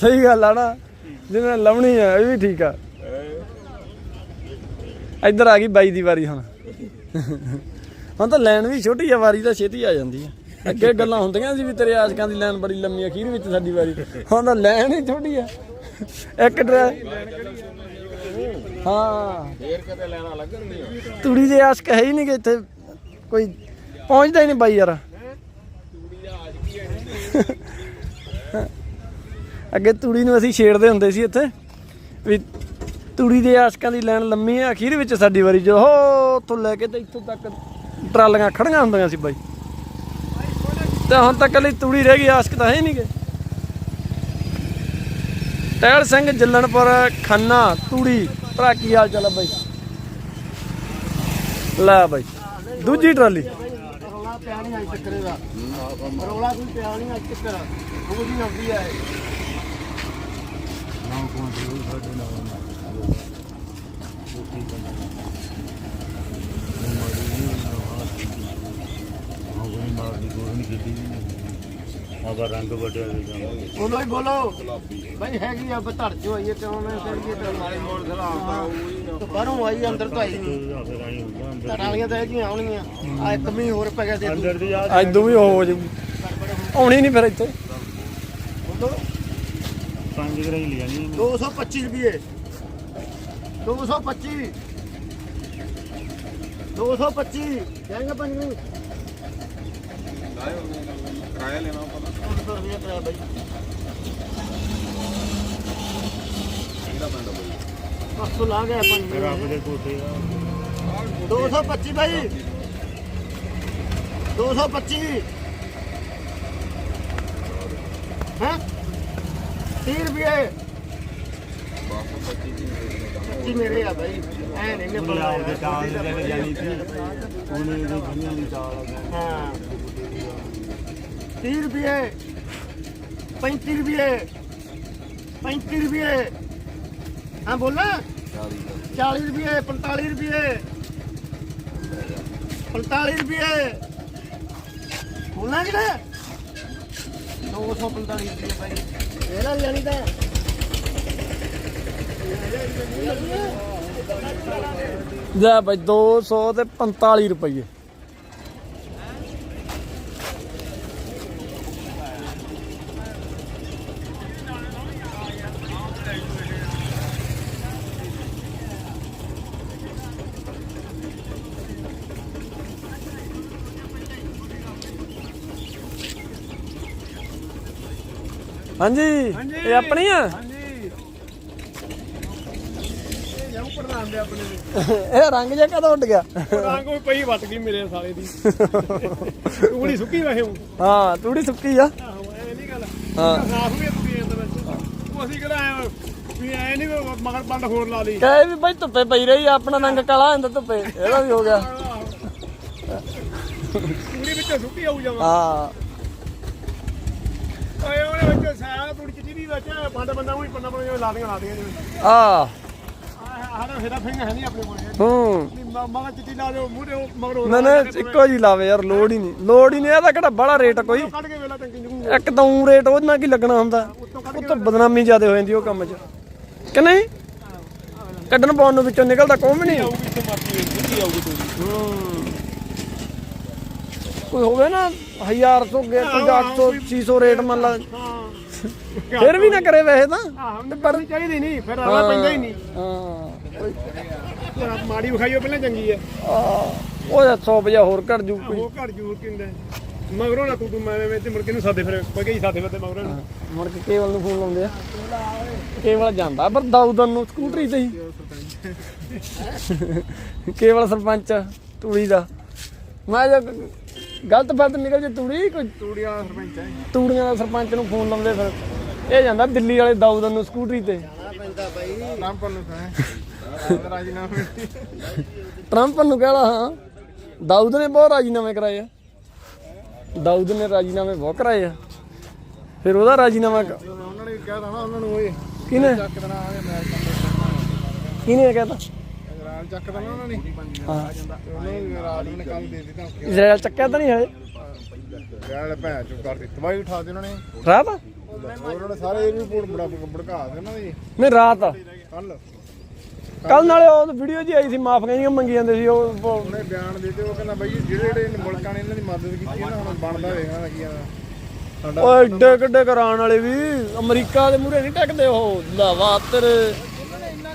[SPEAKER 1] ਸਹੀ ਗੱਲ ਆ ਨਾ ਜਿਹਨੇ ਲਾਉਣੀ ਆ, ਇਹ ਵੀ ਠੀਕ ਆ। ਇੱਧਰ ਆ ਗਈ ਬਾਈ ਦੀ ਵਾਰੀ ਹੁਣ। (laughs) ਹੁਣ ਤਾਂ ਲੈਣ ਵੀ ਛੋਟੀ ਆ, ਵਾਰੀ ਤਾਂ ਛੇਤੀ ਆ ਜਾਂਦੀ ਆ। ਅੱਗੇ ਗੱਲਾਂ ਹੁੰਦੀਆਂ ਸੀ ਵੀ ਤੇਰੇ ਆਸ਼ਕਾਂ ਦੀ ਲਾਈਨ ਬੜੀ ਲੰਮੀ ਅਖੀਰ ਵਿੱਚ ਸਾਡੀ ਵਾਰੀ। ਹੁਣ ਤਾਂ ਲਾਈਨ ਹੀ ਛੋਟੀ ਆ। ਇੱਕ ਡਰਾ ਹਾਂ।
[SPEAKER 4] ਫੇਰ ਕਦੇ ਲੈਣਾ ਲੱਗਣਗੀਆਂ
[SPEAKER 1] ਤੂੜੀ ਦੇ ਆਸ਼ਕ ਹੈ ਹੀ ਨਹੀਂ ਕਿ ਇੱਥੇ ਕੋਈ ਪਹੁੰਚਦਾ ਹੀ ਨਹੀਂ ਬਾਈ ਯਾਰ। ਅੱਗੇ ਤੂੜੀ ਨੂੰ ਅਸੀਂ ਛੇੜਦੇ ਹੁੰਦੇ ਸੀ ਇੱਥੇ ਵੀ ਤੂੜੀ ਦੇ ਆਸ਼ਕਾਂ ਦੀ ਲਾਈਨ ਲੰਮੀ ਹੈ ਅਖੀਰ ਵਿੱਚ ਸਾਡੀ ਵਾਰੀ ਜੋ ਹੋ, ਉੱਥੋਂ ਲੈ ਕੇ ਤੇ ਇੱਥੋਂ ਤੱਕ ਟਰਾਲੀਆਂ ਖੜੀਆਂ ਹੁੰਦੀਆਂ ਸੀ ਬਾਈ। ਤੇ ਹੁਣ ਤੱਕ ਲਈ ਤੂੜੀ ਰਹਿ ਗਈ, ਆਸ਼ਕ ਤਾਂ ਹੈ ਹੀ ਨਹੀਂਗੇ ਟਹਿਲ ਸਿੰਘ ਜੱਲਣਪੁਰ ਖੰਨਾ, ਤੂੜੀ, ਭਰਾ ਕੀ ਹਾਲ ਚਾਲ ਆ ਬਾਈ? ਲੈ ਬਾਈ, ਦੂਜੀ ਟਰਾਲੀ।
[SPEAKER 3] ਰੌਲਾ ਪਿਆ ਨਹੀਂ ਅੱਜ ਚੱਕਰੇ ਦਾ ਰੌਲਾ ਕੋਈ ਪਿਆ ਨਹੀਂ ਅੱਜ ਚੱਕਰ ਉਹ ਜੀ। ਆਉਂਦੀ ਹੈ
[SPEAKER 5] ਆਗਾ ਰੰਗ ਬਟਿਆ ਦੇ
[SPEAKER 3] ਬੋਲੋ ਹੀ ਬੋਲੋ। ਬਾਈ ਹੈਗੀ ਆ ਬਧੜ ਚ ਹੋਈ ਹੈ ਕਿਉਂ ਮੈਂ ਕਰੀਏ ਤੇ।
[SPEAKER 4] ਨਾਲੇ ਮੋੜ ਖਲਾ
[SPEAKER 3] ਤੇ ਬਾਹਰੋਂ ਆਈ ਅੰਦਰ ਤੋਂ ਆਈ
[SPEAKER 5] ਫਿਰ ਆਈ ਹੁੰਦਾ ਅੰਦਰ
[SPEAKER 3] ਧੜ ਵਾਲੀਆਂ ਤਾਂ ਹੈਗੀਆਂ ਆਉਣੀਆਂ ਆ ਇੱਕ ਮੀਂਹ ਹੋਰ ਪੈ ਗਿਆ ਦੇ ਦੂ
[SPEAKER 5] ਅੰਦਰ ਦੀ ਆ
[SPEAKER 1] ਅੱਜ ਦੋ ਵੀ ਹੋ ਜਾਊਗੀ ਆਉਣੀ ਨਹੀਂ ਫਿਰ ਇੱਥੇ।
[SPEAKER 3] ਬੋਲੋ
[SPEAKER 5] ਪੰਜ ਗਰਾਈ ਲਿਆ ਨਹੀਂ
[SPEAKER 3] 225 ਰੁਪਏ 225 225 ਜਾਏਗਾ ਪੰਜ ਨੂੰ
[SPEAKER 4] ਕਿਰਾਇਆ ਲੈਣਾ ਪਤਾ
[SPEAKER 3] 500 ਰੁਪਏ ਕਰਾ ਬਾਈ
[SPEAKER 2] ਪਰਸੋਂ ਲਾ ਗਿਆ ਆਪਾਂ
[SPEAKER 5] ਰੱਬ ਦੇ ਕੋਠੇ ਆ
[SPEAKER 2] 225 ਭਾਈ 225 ਹੈ 30 ਰੁਪਏ 25 ਮੇਰੇ ਆ ਭਾਈ ਐ ਨਹੀਂ ਨੇ
[SPEAKER 5] ਉਹਨੇ ਆਪਦੇ
[SPEAKER 2] ਬਣਾਇਆ
[SPEAKER 5] ਦੇ ਲੈ ਸੀ ਉਹਨੇ ਇਹਦੀ ਦੁਨੀਆ ਦੀ ਚਾਲ
[SPEAKER 2] ਹਾਂ 30 ਰੁਪਏ 35 ਰੁਪਏ 35 ਰੁਪਏ। ਹਾਂ ਬੋਲਾ। 40 ਰੁਪਏ। 45 ਰੁਪਏ 45 ਰੁਪਏ। ਬੋਲਾ ਕਿ ਨਾ 245 ਰੁਪਏ ਭਾਈ ਇਹ ਲੈ ਲੈਣੀ ਤਾਂ।
[SPEAKER 1] ਲੈ ਬਾਈ 200 ਤੇ 45 ਰੁਪਏ ਹਾਂਜੀ ਇਹ ਆਪਣੀ ਆ?
[SPEAKER 2] ਹਾਂਜੀ। ਇਹ ਜਾਉ ਪ੍ਰਧਾਨ ਦੇ ਆਪਣੇ ਦੇ
[SPEAKER 1] ਇਹ ਰੰਗ ਜਿਹਾ ਕਦੋਂ ਉੱਡ ਗਿਆ?
[SPEAKER 2] ਰੰਗ ਉਹ ਪਈ ਵੱਟ ਗਈ ਮੇਰੇ ਸਾਲੇ ਦੀ। ਟੂੜੀ ਸੁੱਕੀ ਵਹੇ ਹੂੰ
[SPEAKER 1] ਹਾਂ ਤੂੜੀ ਸੁੱਕੀ ਆ।
[SPEAKER 2] ਆਹੋ ਐ ਨਹੀਂ ਗੱਲ।
[SPEAKER 1] ਹਾਂ।
[SPEAKER 2] ਸਾਫ਼ ਵੀ ਤੁਕੀ ਜਾਂਦਾ ਵਿੱਚ। ਉਹ ਅਸੀਂ ਕਿਹੜਾ ਐਂ ਵੀ ਐ ਨਹੀਂ ਮਗਰ ਬੰਦ ਹੋਰ ਲਾ ਲਈ।
[SPEAKER 1] ਕਹੇ ਵੀ ਬਾਈ ਧੁੱਪੇ ਪਈ ਰਹੀ ਆਪਣਾ ਰੰਗ ਕਾਲਾ ਹੁੰਦਾ ਧੁੱਪੇ। ਇਹਦਾ ਵੀ ਹੋ ਗਿਆ।
[SPEAKER 2] ਟੂੜੀ ਵਿੱਚੋਂ ਸੁੱਕੀ ਆਉ ਜਾਵਾ।
[SPEAKER 1] ਹਾਂ।
[SPEAKER 2] ਓਏ ਉਹਦੇ ਵਿੱਚ ਸਾਰਾ ਟੂੜੀ ਚਿੱਟੀ ਵੀ ਵਿੱਚ ਬੰਦ ਬੰਦਾ ਉਹੀ ਪੰਨਾ ਪੰਨਾ ਲਾ ਦੀਆਂ ਲਾ ਦੀਆਂ ਜਿਵੇਂ
[SPEAKER 1] ਆ।
[SPEAKER 2] ਆਹ ਹਰਾ ਫੇਰਾ ਹੈ ਨਹੀਂ ਆਪਣੇ ਕੋਲ।
[SPEAKER 1] ਹੂੰ।
[SPEAKER 2] ਮਗਰ ਚਿੱਟੀ ਲਾ ਦਿਓ ਮੂਹਰੇ ਉਹ ਮਗਰ ਹੋਰ
[SPEAKER 1] ਨਾ ਨਾ ਇੱਕੋ ਜੀ ਲਾਵੇ ਯਾਰ ਲੋੜ ਹੀ ਨਹੀਂ ਲੋੜ ਹੀ ਨਹੀਂ ਇਹਦਾ ਕਿਹੜਾ ਬੜਾ ਰੇਟ ਆ ਕੋਈ।
[SPEAKER 2] ਕੱਢ ਕੇ ਵੇਲਾ ਟੰਕੀ ਨੂੰ
[SPEAKER 1] ਇੱਕ ਤਾਂ ਊਂ ਰੇਟ ਉਹਦੇ ਨਾਲ ਕੀ ਲੱਗਣਾ ਹੁੰਦਾ? ਉਹ ਤਾਂ ਬਦਨਾਮੀ ਜ਼ਿਆਦਾ ਹੋ ਜਾਂਦੀ ਉਹ ਕੰਮ 'ਚ। ਕਿ ਨਹੀਂ? ਕੱਢਣ ਪਾਉਣ ਨੂੰ ਵਿੱਚੋਂ ਨਿਕਲਦਾ ਕੋਈ ਵੀ ਨਹੀਂ
[SPEAKER 2] ਆਊਗੀ ਤੇ ਮਰਦੀ ਸਿੱਧੀ ਆਊਗੀ ਟੂੜੀ
[SPEAKER 1] ਕੋਈ ਹੋਵੇ ਨਾ 1000 ਤੋਂ ਅੱਗੇ 800 600 ਰੇਟ ਮੰਨ ਲਾ।
[SPEAKER 2] ਹਾਂ।
[SPEAKER 1] ਫਿਰ ਵੀ ਨਾ ਕਰੇ ਵੈਸੇ ਤਾਂ।
[SPEAKER 2] ਪਰ ਚਾਹੀਦੀ ਨਹੀਂ ਫਿਰ ਰੌਲਾ ਪੈਂਦਾ ਹੀ ਨਹੀਂ।
[SPEAKER 1] ਹਾਂ
[SPEAKER 2] ਮਾੜੀ ਵਿਖਾਈਓ ਪਹਿਲਾਂ ਚੰਗੀ ਹੈ
[SPEAKER 1] ਉਹ 100 ਵਜੇ ਹੋਰ ਘਟ ਜੂ ਕੋਈ।
[SPEAKER 2] ਉਹ ਘਰ ਜੂਰ ਕਿੰਦਾ ਮਗਰੋਂ ਨਾ ਤੂੰ ਤੂੰ ਮੈਂ ਮੈਂ ਤੇ ਮੁੜ ਕੇ ਨੂੰ ਸਾਦੇ ਫਿਰ ਕੋਈ ਕਹੀ ਸਾਦੇ ਫਿਰ ਤੇ ਮਗਰੋਂ ਨੂੰ
[SPEAKER 1] ਮੁੜ ਕੇ ਕੇਵਲ ਨੂੰ ਫੋਨ ਲਾਉਂਦੇ ਆ। ਕੇਵਲ ਜਾਂਦਾ ਪਰ ਦਾਊਦਨ ਨੂੰ ਸਕੂਟਰੀ ਤੇ ਹੀ। ਕੇਵਲ ਸਰਪੰਚ ਤੂੜੀ ਦਾ। ਮੈਂ ਜੇ ਗਲਤ ਫਲਤ ਨਿਕਲ ਜੇ ਤੂੜੀ ਕੋਈ
[SPEAKER 2] ਤੂੜੀ ਵਾਲਾ ਸਰਪੰਚ ਹੈ।
[SPEAKER 1] ਤੂੜੀਆਂ ਦਾ ਸਰਪੰਚ ਨੂੰ ਫੋਨ ਲਾਉਂਦੇ ਫਿਰ। ਇਹ ਜਾਂਦਾ ਦਿੱਲੀ ਵਾਲੇ ਦਾਊਦਨ ਨੂੰ ਸਕੂਟਰੀ ਤੇ।
[SPEAKER 2] ਪੈਂਦਾ ਬਾਈ ਨਾਮ ਪਰ ਨੂੰ ਕਹੇ ਰਾਜੀਨਾਮੇ।
[SPEAKER 1] ਟਰੰਪ ਨੂੰ ਕਹਿਲਾ ਹਾਂ। ਦਾਊਦ ਨੇ ਬਹੁਤ ਰਾਜੀਨਾਮੇ ਕਰਾਏ ਆ। ਦਾਊਦ ਨੇ ਰਾਜੀਨਾਮੇ ਬਹੁਤ ਕਰਾਏ ਆ। ਫਿਰ ਉਹਦਾ ਰਾਜੀਨਾਮਾ ਕ-
[SPEAKER 2] ਉਹਨਾਂ ਨੇ ਕਿਹਾ ਨਾ ਉਹਨਾਂ ਨੂੰ ਓਏ
[SPEAKER 1] ਕਿਹਨੇ?
[SPEAKER 2] ਦੇਣਾ
[SPEAKER 1] ਕਿਹਨੇ ਕਹਿਤਾ?
[SPEAKER 2] ਚੱਕ ਦੇਣਾ ਉਹਨਾਂ ਨੇ।
[SPEAKER 1] ਹਾਂ।
[SPEAKER 2] ਤੇ ਉਹਨਾਂ ਨੂੰ ਰਾਜ ਨੇ ਕੱਲ ਦੇ ਦਿੱਤਾ
[SPEAKER 1] ਇਜ਼ਰਾਈਲ ਚੱਕਿਆ ਤਾਂ ਨਹੀਂ ਹਲੇ?
[SPEAKER 2] ਇਜ਼ਰਾਈਲ ਭੈਣ ਚੋਂ ਕਰ ਦਿੱਤੀ ਤਬਾਹੀ ਉਠਾ ਦੇ ਉਹਨਾਂ ਨੇ।
[SPEAKER 1] ਰਾਤ
[SPEAKER 2] ਉਹਨਾਂ ਨੇ ਸਾਰੇ ਇਹ ਰਿਪੋਰਟ ਬੜਾ ਭੜਕਾ ਦੇ ਉਹਨਾਂ ਦੀ
[SPEAKER 1] ਨਹੀਂ ਰਾਤ
[SPEAKER 2] ਕੱਲ
[SPEAKER 1] ਕੱਲ ਨਾਲੇ ਉਹ ਵੀਡੀਓ ਜੀ ਆਈ ਸੀ ਮਾਫੀਆਂ ਜੀਆਂ ਮੰਗੀ ਜਾਂਦੇ ਸੀ ਉਹ ਉਹ-
[SPEAKER 2] ਉਹਨੇ ਬਿਆਨ ਦੇ ਤੇ ਉਹ ਕਹਿੰਦਾ ਬਈ ਜਿਹੜੇ ਜਿਹੜੇ ਮੁਲਕਾਂ ਨੇ ਇਹਨਾਂ ਦੀ ਮਦਦ ਕੀਤੀ ਹੈ ਨਾ ਹੁਣ ਬਣਦਾ ਵੇਖਣਾ ਕੀ ਆ। ਸਾਡਾ
[SPEAKER 1] ਓਏ ਏਡੇ ਕਿੱਡੇ ਕਰਾਉਣ ਵਾਲੇ ਵੀ। ਅਮਰੀਕਾ ਦੇ ਮੂਹਰੇ ਨਹੀਂ ਟੱਕਦੇ ਉਹ ਤੇਰੇ
[SPEAKER 2] ਉਹਨਾਂ ਨੇ ਇੰਨਾ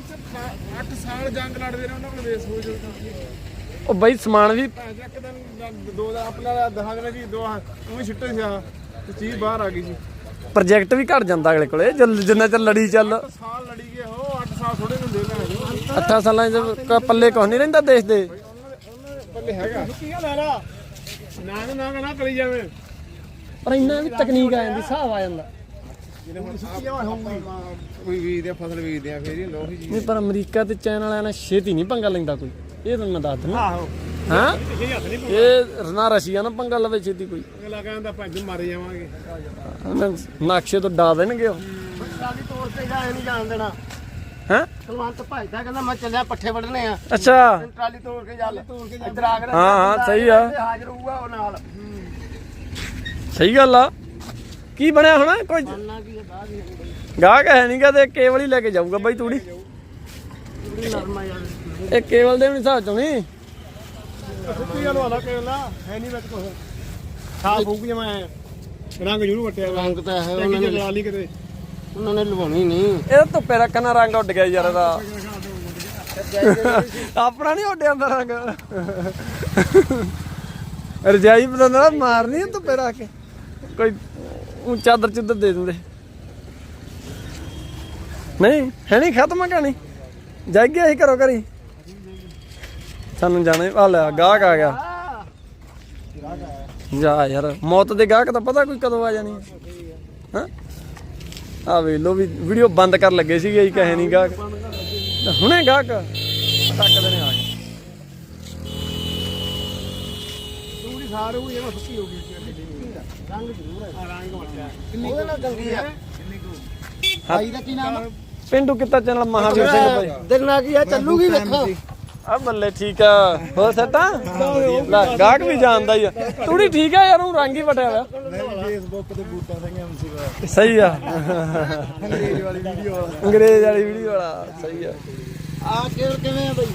[SPEAKER 2] 8 ਸਾਲ ਜੰਗ ਲੜਦੇ ਰਹੇ ਉਹਨਾਂ ਕੋਲ ਵੇਸ ਹੋ ਜੋ
[SPEAKER 1] ਉਹ ਬਈ ਸਮਾਨ ਵੀ
[SPEAKER 2] ਭੈਣ ਚੋਂ ਇੱਕ ਦਿਨ ਦੋ ਦਾ ਆਪਣਾ ਦਾ ਦਹਾਂ ਦਿਨ ਜੀ ਦੋ ਉਹ ਵੀ ਛਿੱਟੇ ਸੀ ਆ ਤੇ ਚੀਜ਼ ਬਾਹਰ ਆ ਗਈ ਸੀ।
[SPEAKER 1] ਪ੍ਰੋਜੈਕਟ ਵੀ ਘਟ ਜਾਂਦਾ ਅਗਲੇ ਕੋਲੇ ਜਿੰਨ- ਜਿੰਨਾ ਚਿਰ ਲੜੀ ਚੱਲ।
[SPEAKER 2] ਸਾਲ ਲੜੀ ਗਏ ਉਹ 8 ਸਾਲ ਥੋੜੇ ਹੁੰਦੇ ਭੈਣ ਚੋਂ
[SPEAKER 1] 8 ਸਾਲਾਂ ਚ ਕ- ਪੱਲੇ ਕੁਛ ਨਹੀਂ ਰਹਿੰਦਾ ਦੇਸ਼ ਦੇ।
[SPEAKER 2] ਉਹਨਾਂ ਦੇ ਪੱਲੇ ਹੈਗਾ। ਕੀ ਲੈ ਲਾ ਨਾਂਗ ਨਾਂਗ ਨਾ ਕਰੀ ਜਾਵੇਂ।
[SPEAKER 1] ਪਰ ਇੰਨਾ ਵੀ ਤਕਨੀਕ ਆ ਜਾਂਦੀ ਹਿਸਾਬ ਆ ਜਾਂਦਾ।
[SPEAKER 2] ਕੋਈ ਬੀਜਦੇ ਆ, ਫਸਲ ਬੀਜਦੇ ਆ ਫੇਰ ਹੀ ਲੋਹੀ ਜੀ।
[SPEAKER 1] ਨਹੀਂ ਪਰ ਅਮਰੀਕਾ ਤੇ ਚਾਈਨਾ ਵਾਲਿਆਂ ਨਾਲ ਛੇਤੀ ਨਹੀਂ ਪੰਗਾ ਲੈਂਦਾ ਕੋਈ। ਇਹ ਤੁਹਾਨੂੰ ਮੈਂ ਦੱਸ ਦਿੰਦਾ
[SPEAKER 2] ਆਹੋ।
[SPEAKER 1] ਹਾਂ?
[SPEAKER 2] ਇਹ
[SPEAKER 1] ਨਾ ਰਸ਼ੀਆ ਨਾਲ ਪੰਗਾ ਲਵੇ ਛੇਤੀ ਕੋਈ।
[SPEAKER 2] ਅਗਲਾ ਕਹਿੰਦਾ ਭੱਜ ਮਾਰੇ ਜਾਵਾਂਗੇ।
[SPEAKER 1] ਉਹਨੇ ਨਕਸ਼ੇ ਤੋਂ ਡਾ ਦੇਣਗੇ ਉਹ।
[SPEAKER 2] ਸਾਡੀ ਤੋਰ ਤੇ ਜਾ ਨਹੀਂ ਜਾਣ ਦੇਣਾ।
[SPEAKER 1] ਹੈ?
[SPEAKER 2] ਕੁਲਵੰਤ ਭੱਜਦਾ ਕਹਿੰਦਾ ਮੈਂ ਚੱਲਿਆ ਪੱਠੇ ਵੱਢਣੇ ਆ।
[SPEAKER 1] ਅੱਛਾ।
[SPEAKER 2] ਟਰਾਲੀ ਤੋੜ ਕੇ ਚੱਲ। ਇੱਧਰ ਆ ਕੇ
[SPEAKER 1] ਹਾਂ, ਹਾਂ, ਸਹੀ ਆ।
[SPEAKER 2] ਹਾਜ਼ਰ ਹੋਊਗਾ ਉਹ ਨਾਲ।
[SPEAKER 1] ਸਹੀ ਗੱਲ ਆ। ਕੀ ਬਣਿਆ ਹੁਣ? ਕੋਈ
[SPEAKER 2] ਕੀ
[SPEAKER 1] ਗਾਹਕ ਹੈ ਨਹੀਂ ਗਾ ਤੇ ਕੇਵਲ ਹੀ ਲੈ ਕੇ ਜਾਊਗਾ ਬਾਈ ਤੂੜੀ। ਇਹ ਕੇਵਲ ਦੇ ਵੀ ਹਿਸਾਬ ਚੋਂ ਨਹੀਂ
[SPEAKER 2] ਸੁੱਕੀ ਵਾਲਾ ਵਾਲਾ ਕਹਿੰਦਾ ਹੈ ਨਹੀਂ ਵਿੱਚ ਕੁਝ ਸਾਫ਼ ਹੋਊਗੀ ਜਿਵੇਂ ਐਂ। ਰੰਗ ਜ਼ਰੂਰ ਵਟਿਆ ਰੰਗ ਤਾਂ ਹੈ ਉਹਨਾਂ ਨੇ। ਲਾ ਲਈ ਕਿਤੇ। ਉਹਨਾਂ ਨੇ ਲਵਾਉਣੀ ਨਹੀਂ
[SPEAKER 1] ਇਹ ਧੁੱਪੇ ਰੱਖਣ ਰੰਗ ਉੱਡ ਗਿਆ ਯਾਰ ਇਹਦਾ। ਆਪਣਾ ਨਹੀਂ ਉੱਡਿਆ ਅੰਦਰ ਰੰਗ। ਰਜਾਈ ਬਦਲਣਾ ਮਾਰਨੀ ਧੁੱਪੇ ਰੱਖ ਕੇ। ਕੋਈ ਉਹ ਚਾਦਰ ਚੁੱਦਰ ਦੇ ਦਿੰਦੇ। ਨਹੀਂ, ਹੈ ਨਹੀਂ, ਖਤਮ ਆ ਕਹਾਣੀ। ਜਾਗ ਗਿਆ ਸੀ ਘਰੋਂ ਘਰੀ। ਸਾਨੂੰ ਜਾਣੇ, ਆ ਲੈ, ਗਾਹਕ ਆ ਗਿਆ। ਜਾ ਯਾਰ, ਮੌਤ ਦੇ ਗਾਹਕ ਤਾਂ ਪਤਾ ਕੋਈ ਕਦੋਂ ਆ ਜਾਣੀ। ਹਾਂ? ਆ ਵੇ ਲੋ ਵੀ ਵੀਡੀਓ ਬੰਦ ਕਰ ਲੱਗੇ ਸੀਗੇ ਜੀ ਕਹੇ ਨਹੀਂ ਗਾਹਕ। ਹੁਣੇ ਗਾਹਕ। ਟੱਕਦੇ ਨੇ ਆ ਗਏ।
[SPEAKER 2] ਤੂੜੀ ਸਾਰ ਉਹ ਹੋ ਗਈ ਰੰਗ ਜ਼ਰੂਰ ਹੈ ਰੰਗ ਮੱਟਿਆ ਉਹਦੇ ਨਾਲ ਚੰਗੀ ਆ। ਭਾਈ ਦਾ ਕੀ ਨਾਮ
[SPEAKER 1] ਪਿੰਡੂ ਕਿੱਤਾ ਚੈਨਲ ਮਹਾਵੀਰ ਸਿੰਘ ਭਾਈ
[SPEAKER 2] ਦਿਖਣਾ ਕੀ ਆ ਚੱਲੂਗੀ ਵੇਖੋ।
[SPEAKER 1] ਆ ਬੱਲੇ ਠੀਕ ਆ। ਹੋਰ ਸੱਟਾ ਲੈ ਗਾਹਕ ਵੀ ਜਾਣਦਾ ਹੀ ਆ। ਤੂੜੀ ਠੀਕ ਆ ਯਾਰ ਉਹ ਰੰਗ ਹੀ ਵਟਿਆ ਹੋਇਆ।
[SPEAKER 5] ਫੇਸਬੁੱਕ ਤੇ ਬੂਟਾ ਸਿੰਘ ਐਮਸੀ ਦਾ
[SPEAKER 1] ਸਹੀ ਆ।
[SPEAKER 5] ਅੰਗਰੇਜ਼ ਵਾਲੀ ਵੀਡੀਓ
[SPEAKER 1] ਅੰਗਰੇਜ਼ ਵਾਲੀ ਵੀਡੀਓ ਵਾਲਾ। ਸਹੀ ਆ।
[SPEAKER 2] ਆ ਕਿਵੇਂ ਆ ਬਈ?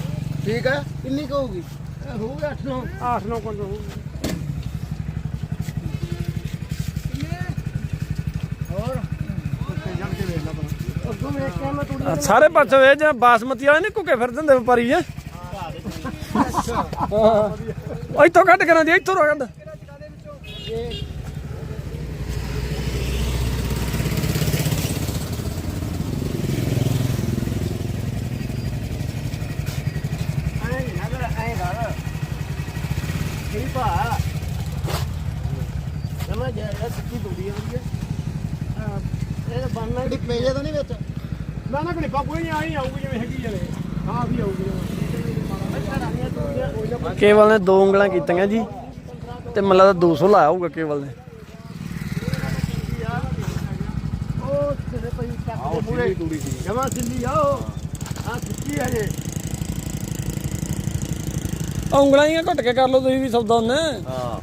[SPEAKER 2] ਠੀਕ ਆ? ਕਿੰਨੀ ਕੁ ਹੋਊਗੀ? ਇਹ ਹੋਊਗਾ 8 9 8 9 ਕੁਇੰਟਲ ਹੋਊਗੀ ਹੋਰ ਉੱਤੇ ਜੜ ਕੇ ਵੇਖ ਲਾ ਪਰ ਅੱਗੋਂ ਵੇਖ ਕੇ ਮੈਂ ਤੂੜੀ
[SPEAKER 1] ਆ, ਸਾਰੇ ਪਾਸੇ ਵੇ ਜਿਵੇਂ ਬਾਸਮਤੀ ਵਾਲੇ ਨੇ ਘੁੱਕੇ ਫਿਰਦੇ ਹੁੰਦੇ ਵਪਾਰੀ ਆ ਹਾਂ। ਇੱਥੋਂ ਕੱਢ ਕਰਾਂ ਦੀ ਇੱਥੋਂ ਕੱਢ
[SPEAKER 2] ਨਮਾ ਜਾ ਇਹ ਸਿੱਕੀ ਤੂੜੀ ਆ ਵਧੀਆ ਹਾਂ, ਇਹ ਬੰਨਣਾ ਦੀ ਪੇਜੇ ਤਾਂ ਨਹੀਂ ਵਿੱਚ? ਨਾ ਨਾ ਕਣੀ ਕੋਈ ਨਹੀਂ ਆਈ ਆਊਗੀ ਜਿਵੇਂ ਹੈਗੀ ਜਲੇ ਹਾਂ ਵੀ ਆਊਗੀ।
[SPEAKER 1] ਕੇਵਲ ਨੇ ਦੋ ਉਂਗਲਾਂ ਕੀਤੀਆਂ ਜੀ ਤੇ ਮੈਨੂੰ ਲੱਗਦਾ 200 ਲਾਇਆ ਹੋਊਗਾ ਕੇਵਲ ਨੇ।
[SPEAKER 2] ਉਹ ਤੇਰੇ ਪਈ ਸੀ। ਜਮਾ ਸਿੱਲੀ ਆ ਸਿੱਕੀ
[SPEAKER 1] ਉਂਗਲਾਂ ਹੀ ਘੁੱਟ ਕੇ ਕਰ ਲਓ ਤੁਸੀਂ ਵੀ ਸੌਦਾ ਉਹਨੇ।
[SPEAKER 5] ਹਾਂ।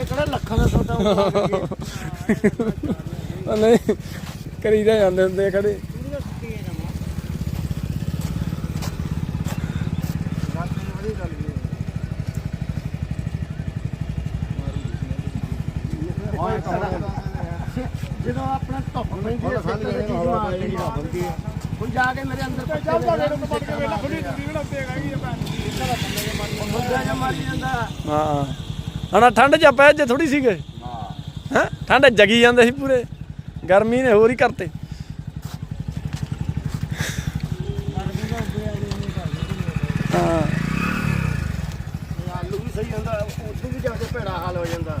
[SPEAKER 2] ਇਹ ਕਿਹੜਾ ਲੱਖਾਂ ਦਾ ਸੌਦਾ ਹੁੰਦਾ
[SPEAKER 1] ਉਹ ਨਹੀਂ ਕਰੀਦਾ ਜਾਂਦੇ ਹੁੰਦੇ ਆ ਖੜੇ
[SPEAKER 2] ਜਦੋਂ ਆਪਣਾ ਧੁੱਪ ਪੈਂਦੀ ਹੈ ਸਾਰੇ ਜਣੇ ਹਵਾ ਪੈਂਦੀ ਹੈ ਹੁਣ ਜਾ ਕੇ ਮੇਰੇ ਅੰਦਰ ਚੱਲ ਜਾ ਮੇਰੇ ਪੱਟ ਕੇ ਵੇਲਾ ਖੁੱਲੀ ਤੂੰ ਵੀ ਉੱਤੇ ਹੈਗੀ ਆ ਮੁੱਦਾ ਜਾਂ ਮਾਰੀ ਜਾਂਦਾ
[SPEAKER 1] ਹਾਂ ਹਣਾ ਠੰਡ ਚ ਪੈ ਜੇ ਥੋੜੀ ਸੀਗੇ। ਹਾਂ। ਠੰਡ ਜਗੀ ਜਾਂਦੇ ਸੀ ਪੂਰੇ। ਗਰਮੀ ਨੇ ਹੋਰ ਹੀ ਕਰਤੇ। ਹਾਂ।
[SPEAKER 2] ਆਲੂ ਵੀ ਸਹੀ ਹੁੰਦਾ ਉੱਥੇ ਵੀ ਜਾ ਕੇ ਭੇੜਾ ਹਾਲ ਹੋ ਜਾਂਦਾ।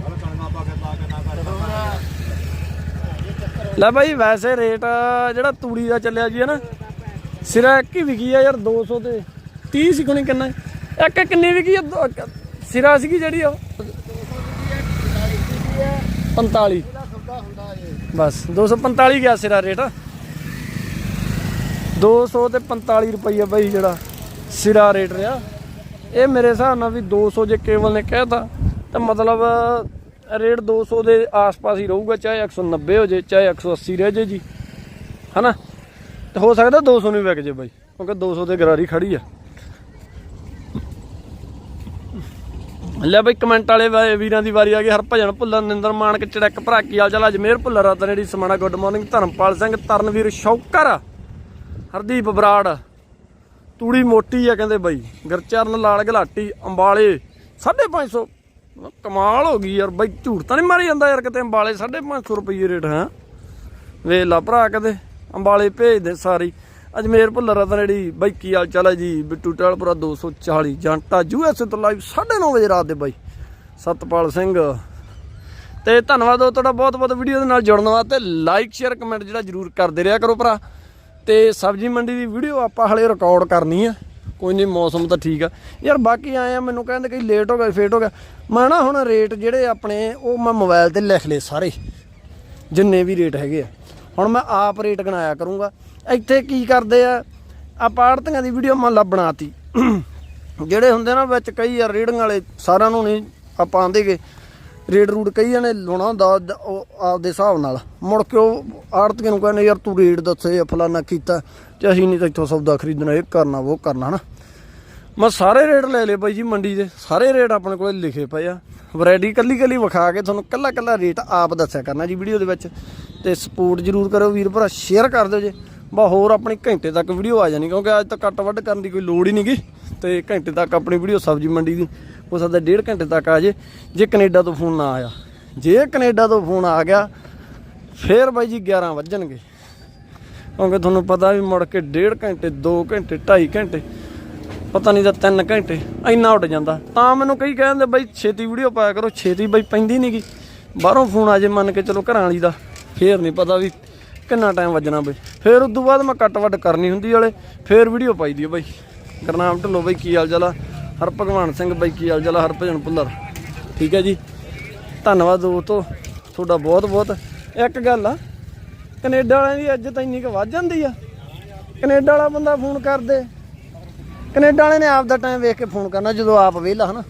[SPEAKER 5] ਹਲ ਕਣਗਾ ਪਾ ਕੇ ਪਾ ਕੇ ਨਾ ਕਰ
[SPEAKER 1] ਲੈ ਬਾਈ ਵੈਸੇ ਰੇਟ ਜਿਹੜਾ ਤੂੜੀ ਦਾ ਚੱਲਿਆ ਜੀ ਹੈ ਨਾ ਸਿਰਾ ਇੱਕ ਹੀ ਵਿਕੀ ਆ ਯਾਰ 200 ਤੇ। 30 ਸੀ ਕੋਣੀ ਕਿੰਨਾ? ਇੱਕ ਇੱਕ ਕਿੰਨੀ ਵਿਕੀ ਆ? ਸਿਰਾ ਸੀਗੀ ਜਿਹੜੀ ਉਹ? 45
[SPEAKER 2] ਸੌਦਾ ਹੁੰਦਾ ਇਹ
[SPEAKER 1] ਬਸ 245 ਗਿਆ ਸਿਰਾ ਰੇਟ। 200 ਤੇ 45 ਰੁਪਈਆ ਬਾਈ ਜਿਹੜਾ ਸਿਰਾ ਰੇਟ ਰਿਹਾ। ਇਹ ਮੇਰੇ ਹਿਸਾਬ ਨਾਲ ਵੀ 200 ਜੇ ਕੇਵਲ ਨੇ ਕਹਿਤਾ, ਤਾਂ ਮਤਲਬ ਰੇਟ 200 ਦੇ ਆਸ-ਪਾਸ ਹੀ ਰਹੂਗਾ, ਚਾਹੇ 190 ਹੋ ਜੇ, ਚਾਹੇ 180 ਰਹਿ ਜੇ ਜੀ। ਹਨਾ? ਤੇ ਹੋ ਸਕਦਾ 200 ਨੂੰ ਵੀ ਵਿਕ ਜੇ ਬਾਈ, ਕਿਉਂਕਿ 200 ਤੇ ਗਰਾਰੀ ਖੜੀ ਆ। ਲੈ ਬਈ ਕਮੈਂਟ ਵਾਲੇ ਵੀਰਾਂ ਦੀ ਵਾਰੀ ਆ ਗਈ, ਹਰਭਜਨ ਭੁੱਲਰ, ਨਿੰਦਰ ਮਾਨਕ, ਚੜਕ ਭਰਾ ਕੀ ਹਾਲ ਚਾਲ ਅੱਜ ਮੇਰ ਭੁੱਲਰ ਰਤਨ ਜਿਹੜੀ ਸਮਾਣਾ, ਗੁੱਡ ਮਾਰਨਿੰਗ, ਧਰਮਪਾਲ ਸਿੰਘ, ਤਰਨਵੀਰ ਸ਼ੌਕਰ, ਹਰਦੀਪ ਬਰਾੜ, ਤੂੜੀ ਮੋਟੀ ਆ ਕਹਿੰਦੇ ਬਾਈ, ਗੁਰਚਰਨ ਲਾਲ ਗਲਾਟੀ ਅੰਬਾਲੇ 550 ਕਮਾਲ ਹੋ ਗਈ ਯਾਰ, ਬਾਈ ਝੂਠ ਤਾਂ ਨਹੀਂ ਮਾਰੀ ਜਾਂਦਾ ਯਾਰ ਕਿਤੇ, ਅੰਬਾਲੇ 550 ਰੁਪਏ ਰੇਟ, ਹੈ। ਵੇਖ ਲਾ ਭਰਾ ਕਦੇ ਅੰਬਾਲੇ ਭੇਜਦੇ ਸਾਰੀ। ਅਜਮੇਰ ਭੁੱਲਰ ਰਤਨ ਜਿਹੜੀ ਬਾਈ ਕੀ ਹਾਲ ਚਾਲ ਹੈ ਜੀ, ਬਿੱਟੂ ਟਾਲਪੁਰਾ 240 ਜੰਟਾ ਯੂਐਸਏ ਤੋਂ ਲਾਈਵ 9:30 ਵਜੇ ਰਾਤ ਦੇ ਬਾਈ। ਸਤਪਾਲ ਸਿੰਘ। ਤੇ ਧੰਨਵਾਦ ਹੋ ਤੁਹਾਡਾ ਬਹੁਤ ਬਹੁਤ ਵੀਡੀਓ ਦੇ ਨਾਲ ਜੁੜਨ ਵਾਸਤੇ। ਲਾਈਕ ਸ਼ੇਅਰ ਕਮੈਂਟ ਜਿਹੜਾ ਜਰੂਰ ਕਰਦੇ ਰਿਹਾ ਕਰੋ ਭਰਾ। ਤੇ ਸਬਜੀ ਮੰਡੀ ਦੀ ਵੀਡੀਓ ਆਪਾਂ ਹਲੇ ਰਿਕਾਰਡ ਕਰਨੀ ਆ। ਕੋਈ ਨਹੀਂ, ਮੌਸਮ ਤਾਂ ਠੀਕ ਆ। ਯਾਰ ਬਾਕੀ ਆਏ ਆ, ਮੈਨੂੰ ਕਹਿੰਦੇ ਕਿ ਲੇਟ ਹੋ ਗਿਆ, ਫੇਟ ਹੋ ਗਿਆ। ਮੈਂ ਨਾ ਹੁਣ ਰੇਟ ਜਿਹੜੇ ਆਪਣੇ, ਉਹ ਮੈਂ ਮੋਬਾਈਲ ਤੇ ਲਿਖ ਲਏ ਸਾਰੇ। ਜਿੰਨੇ ਵੀ ਰੇਟ ਹੈਗੇ ਆ। ਹੁਣ ਮੈਂ ਆਪ ਰੇਟ ਗਣਾਇਆ ਕਰੂੰਗਾ। ਇੱਥੇ ਕੀ ਕਰਦੇ ਆ? ਆਪਾਂ ਆੜਤੀਆਂ ਦੀ ਵੀਡੀਓ ਮੰਨ ਲਾ ਬਣਾਤੀ। ਜਿਹੜੇ ਹੁੰਦੇ ਨਾ ਵਿੱਚ ਕਈ ਯਾਰ ਰੇੜੀਆਂ ਵਾਲੇ, ਸਾਰਿਆਂ ਨੂੰ ਨਹੀਂ ਆਪਾਂ ਆਂਦੇਗੇ ਰੇਟ ਰੂਟ ਕਈਆਂ ਨੇ ਲਾਉਣਾ ਹੁੰਦਾ ਉਹ ਆਪਦੇ ਹਿਸਾਬ ਨਾਲ। ਮੁੜ ਕੇ ਉਹ ਆੜਤੀਆਂ ਨੂੰ ਕਹਿੰਦੇ, ਯਾਰ ਤੂੰ ਰੇਟ ਦੱਸੇ ਫਲਾਨਾ ਕੀਤਾ, ਤੇ ਅਸੀਂ ਨਹੀਂ ਤਾਂ ਇੱਥੋਂ ਸੌਦਾ ਖਰੀਦਣਾ, ਇਹ ਕਰਨਾ, ਉਹ ਕਰਨਾ, ਹਨਾ। ਮੈਂ ਸਾਰੇ ਰੇਟ ਲੈ ਲਏ ਬਾਈ ਜੀ ਮੰਡੀ ਦੇ। ਸਾਰੇ ਰੇਟ ਆਪਣੇ ਕੋਲੇ ਲਿਖੇ ਪਏ ਆ। ਵੈਰਾਈਟੀ ਕੱਲੀ ਕੱਲੀ ਵਿਖਾ ਕੇ ਤੁਹਾਨੂੰ ਕੱਲਾ ਕੱਲਾ ਰੇਟ ਆਪ ਦੱਸਿਆ ਕਰਨਾ ਜੀ ਵੀਡੀਓ ਦੇ ਵਿੱਚ। ਤੇ ਸਪੋਰਟ ਜਰੂਰ ਕਰਿਓ ਵੀਰ ਭਰਾ, ਸ਼ੇਅਰ ਕਰ ਦਿਓ ਜੇ। ਬਾ ਹੋਰ ਆਪਣੀ ਘੰਟੇ ਤੱਕ ਵੀਡੀਓ ਆ ਜਾਣੀ, ਕਿਉਂਕਿ ਅੱਜ ਤਾਂ ਕੱਟ ਵੱਢ ਕਰਨ ਦੀ ਕੋਈ ਲੋੜ ਹੀ ਨਹੀਂ ਨਹੀਂਗੀ ਤੇ ਘੰਟੇ ਤੱਕ ਆਪਣੀ ਵੀਡੀਓ ਸਬਜ਼ੀ ਮੰਡੀ ਦੀ ਹੋ ਸਕਦਾ ਡੇਢ ਘੰਟੇ ਤੱਕ ਆ ਜੇ ਜੇ ਕੈਨੇਡਾ ਤੋਂ ਫੋਨ ਨਾ ਆਇਆ। ਜੇ ਕੈਨੇਡਾ ਤੋਂ ਫੋਨ ਆ ਗਿਆ, ਫੇਰ ਬਾਈ ਜੀ 11 ਵੱਜਣਗੇ। ਕਿਉਂਕਿ ਤੁਹਾਨੂੰ ਪਤਾ ਵੀ ਮੁੜ ਕੇ ਡੇਢ ਘੰਟੇ 2 ਘੰਟੇ 2.5 ਘੰਟੇ, ਪਤਾ ਨਹੀਂ ਤਾਂ 3 ਘੰਟੇ, ਇੰਨਾ ਉੱਡ ਜਾਂਦਾ। ਤਾਂ ਮੈਨੂੰ ਕਈ ਕਹਿੰਦੇ ਬਾਈ, ਛੇਤੀ ਵੀਡੀਓ ਪਾਇਆ ਕਰੋ, ਛੇਤੀ ਬਾਈ ਪੈਂਦੀ ਨਹੀਂਗੀ ਬਾਹਰੋਂ ਫੋਨ ਆ ਜੇ ਮੰਨ ਕੇ ਚਲੋ ਘਰਾਂ ਵਾਲੀ ਦਾ, ਫੇਰ ਨਹੀਂ ਪਤਾ ਵੀ ਕਿੰਨਾ ਟਾਈਮ ਵੱਜਣਾ ਬਈ? ਫਿਰ ਉਸ ਤੋਂ ਬਾਅਦ ਮੈਂ ਕੱਟ ਵੱਡ ਕਰਨੀ ਹੁੰਦੀ ਵਾਲੇ, ਫਿਰ ਵੀਡੀਓ ਪਾਈ ਦੀ ਬਾਈ। ਗਰਨਾਮ ਢਿੱਲੋਂ ਬਾਈ ਕੀ ਹਾਲ ਚਾਲ ਆ? ਹਰ ਭਗਵਾਨ ਸਿੰਘ ਬਾਈ ਕੀ ਹਾਲ ਚਾਲ ਆ ਹਰਭਜਨ ਭੁੱਲਰ। ਠੀਕ ਹੈ ਜੀ? ਧੰਨਵਾਦ ਦੋਸਤੋ, ਤੁਹਾਡਾ ਬਹੁਤ ਬਹੁਤ ਇੱਕ ਗੱਲ ਆ, ਕੈਨੇਡਾ ਵਾਲਿਆਂ ਦੀ ਇੱਜ਼ਤ ਇੰਨੀ ਕੁ ਵੱਧ ਜਾਂਦੀ ਆ। ਕੈਨੇਡਾ ਵਾਲਾ ਬੰਦਾ ਫੋਨ ਕਰਦੇ ਕੈਨੇਡਾ ਵਾਲੇ ਨੇ ਆਪ ਦਾ ਟਾਈਮ ਵੇਖ ਕੇ ਫੋਨ ਕਰਨਾ, ਜਦੋਂ ਆਪ ਵਿਹਲਾ ਹਨਾ।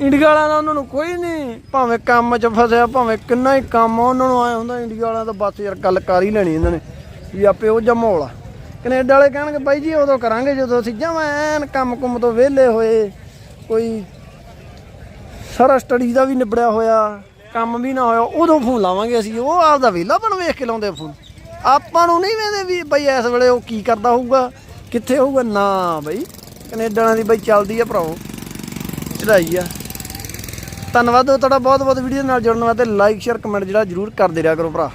[SPEAKER 1] ਇੰਡੀਆ ਵਾਲਿਆਂ ਦਾ ਉਹਨਾਂ ਨੂੰ ਕੋਈ ਨਹੀਂ। ਭਾਵੇਂ ਕੰਮ 'ਚ ਫਸਿਆ, ਭਾਵੇਂ ਕਿੰਨਾ ਹੀ ਕੰਮ ਆ, ਉਹਨਾਂ ਨੂੰ ਆਇਆ ਹੁੰਦਾ ਇੰਡੀਆ ਵਾਲਿਆਂ ਦਾ ਬਸ ਯਾਰ ਗੱਲ ਕਰ ਹੀ ਲੈਣੀ ਇਹਨਾਂ ਨੇ, ਵੀ ਆਪੇ ਉਹ ਜਿਹਾ ਮਾਹੌਲ ਆ। ਕੈਨੇਡਾ ਵਾਲੇ ਕਹਿਣਗੇ, ਬਾਈ ਜੀ, ਉਦੋਂ ਕਰਾਂਗੇ ਜਦੋਂ ਅਸੀਂ ਜਮਾਂ ਐਨ ਕੰਮ ਕੁੰਮ ਤੋਂ ਵਿਹਲੇ ਹੋਏ, ਕੋਈ ਸਾਰਾ ਸਟੱਡੀ ਦਾ ਵੀ ਨਿਬੜਿਆ ਹੋਇਆ, ਕੰਮ ਵੀ ਨਾ ਹੋਇਆ, ਉਦੋਂ ਫੋਨ ਲਾਵਾਂਗੇ ਅਸੀਂ, ਉਹ ਆਪਦਾ ਵਿਹਲਾ ਬਣ ਵੇਖ ਕੇ ਲਾਉਂਦੇ ਫੋਨ ਆਪਾਂ ਨੂੰ ਨਹੀਂ ਵੇਂਦੇ ਵੀ ਬਈ ਇਸ ਵੇਲੇ ਉਹ ਕੀ ਕਰਦਾ ਹੋਊਗਾ, ਕਿੱਥੇ ਹੋਊਗਾ? ਨਾ ਬਈ, ਕੈਨੇਡਾ ਵਾਲਿਆਂ ਦੀ ਬਈ ਚੱਲਦੀ ਆ ਭਰਾਓ ਚੜਾਈ ਆ। ਧੰਨਵਾਦ, ਤੁਹਾਡਾ ਬਹੁਤ ਬਹੁਤ ਵੀਡੀਓ ਨਾਲ ਜੁੜਨ ਵਾਸਤੇ ਲਾਈਕ ਸ਼ੇਅਰ ਕਮੈਂਟ ਜਿਹੜਾ ਜਰੂਰ ਕਰਦੇ ਰਿਹਾ ਕਰੋ ਭਰਾ।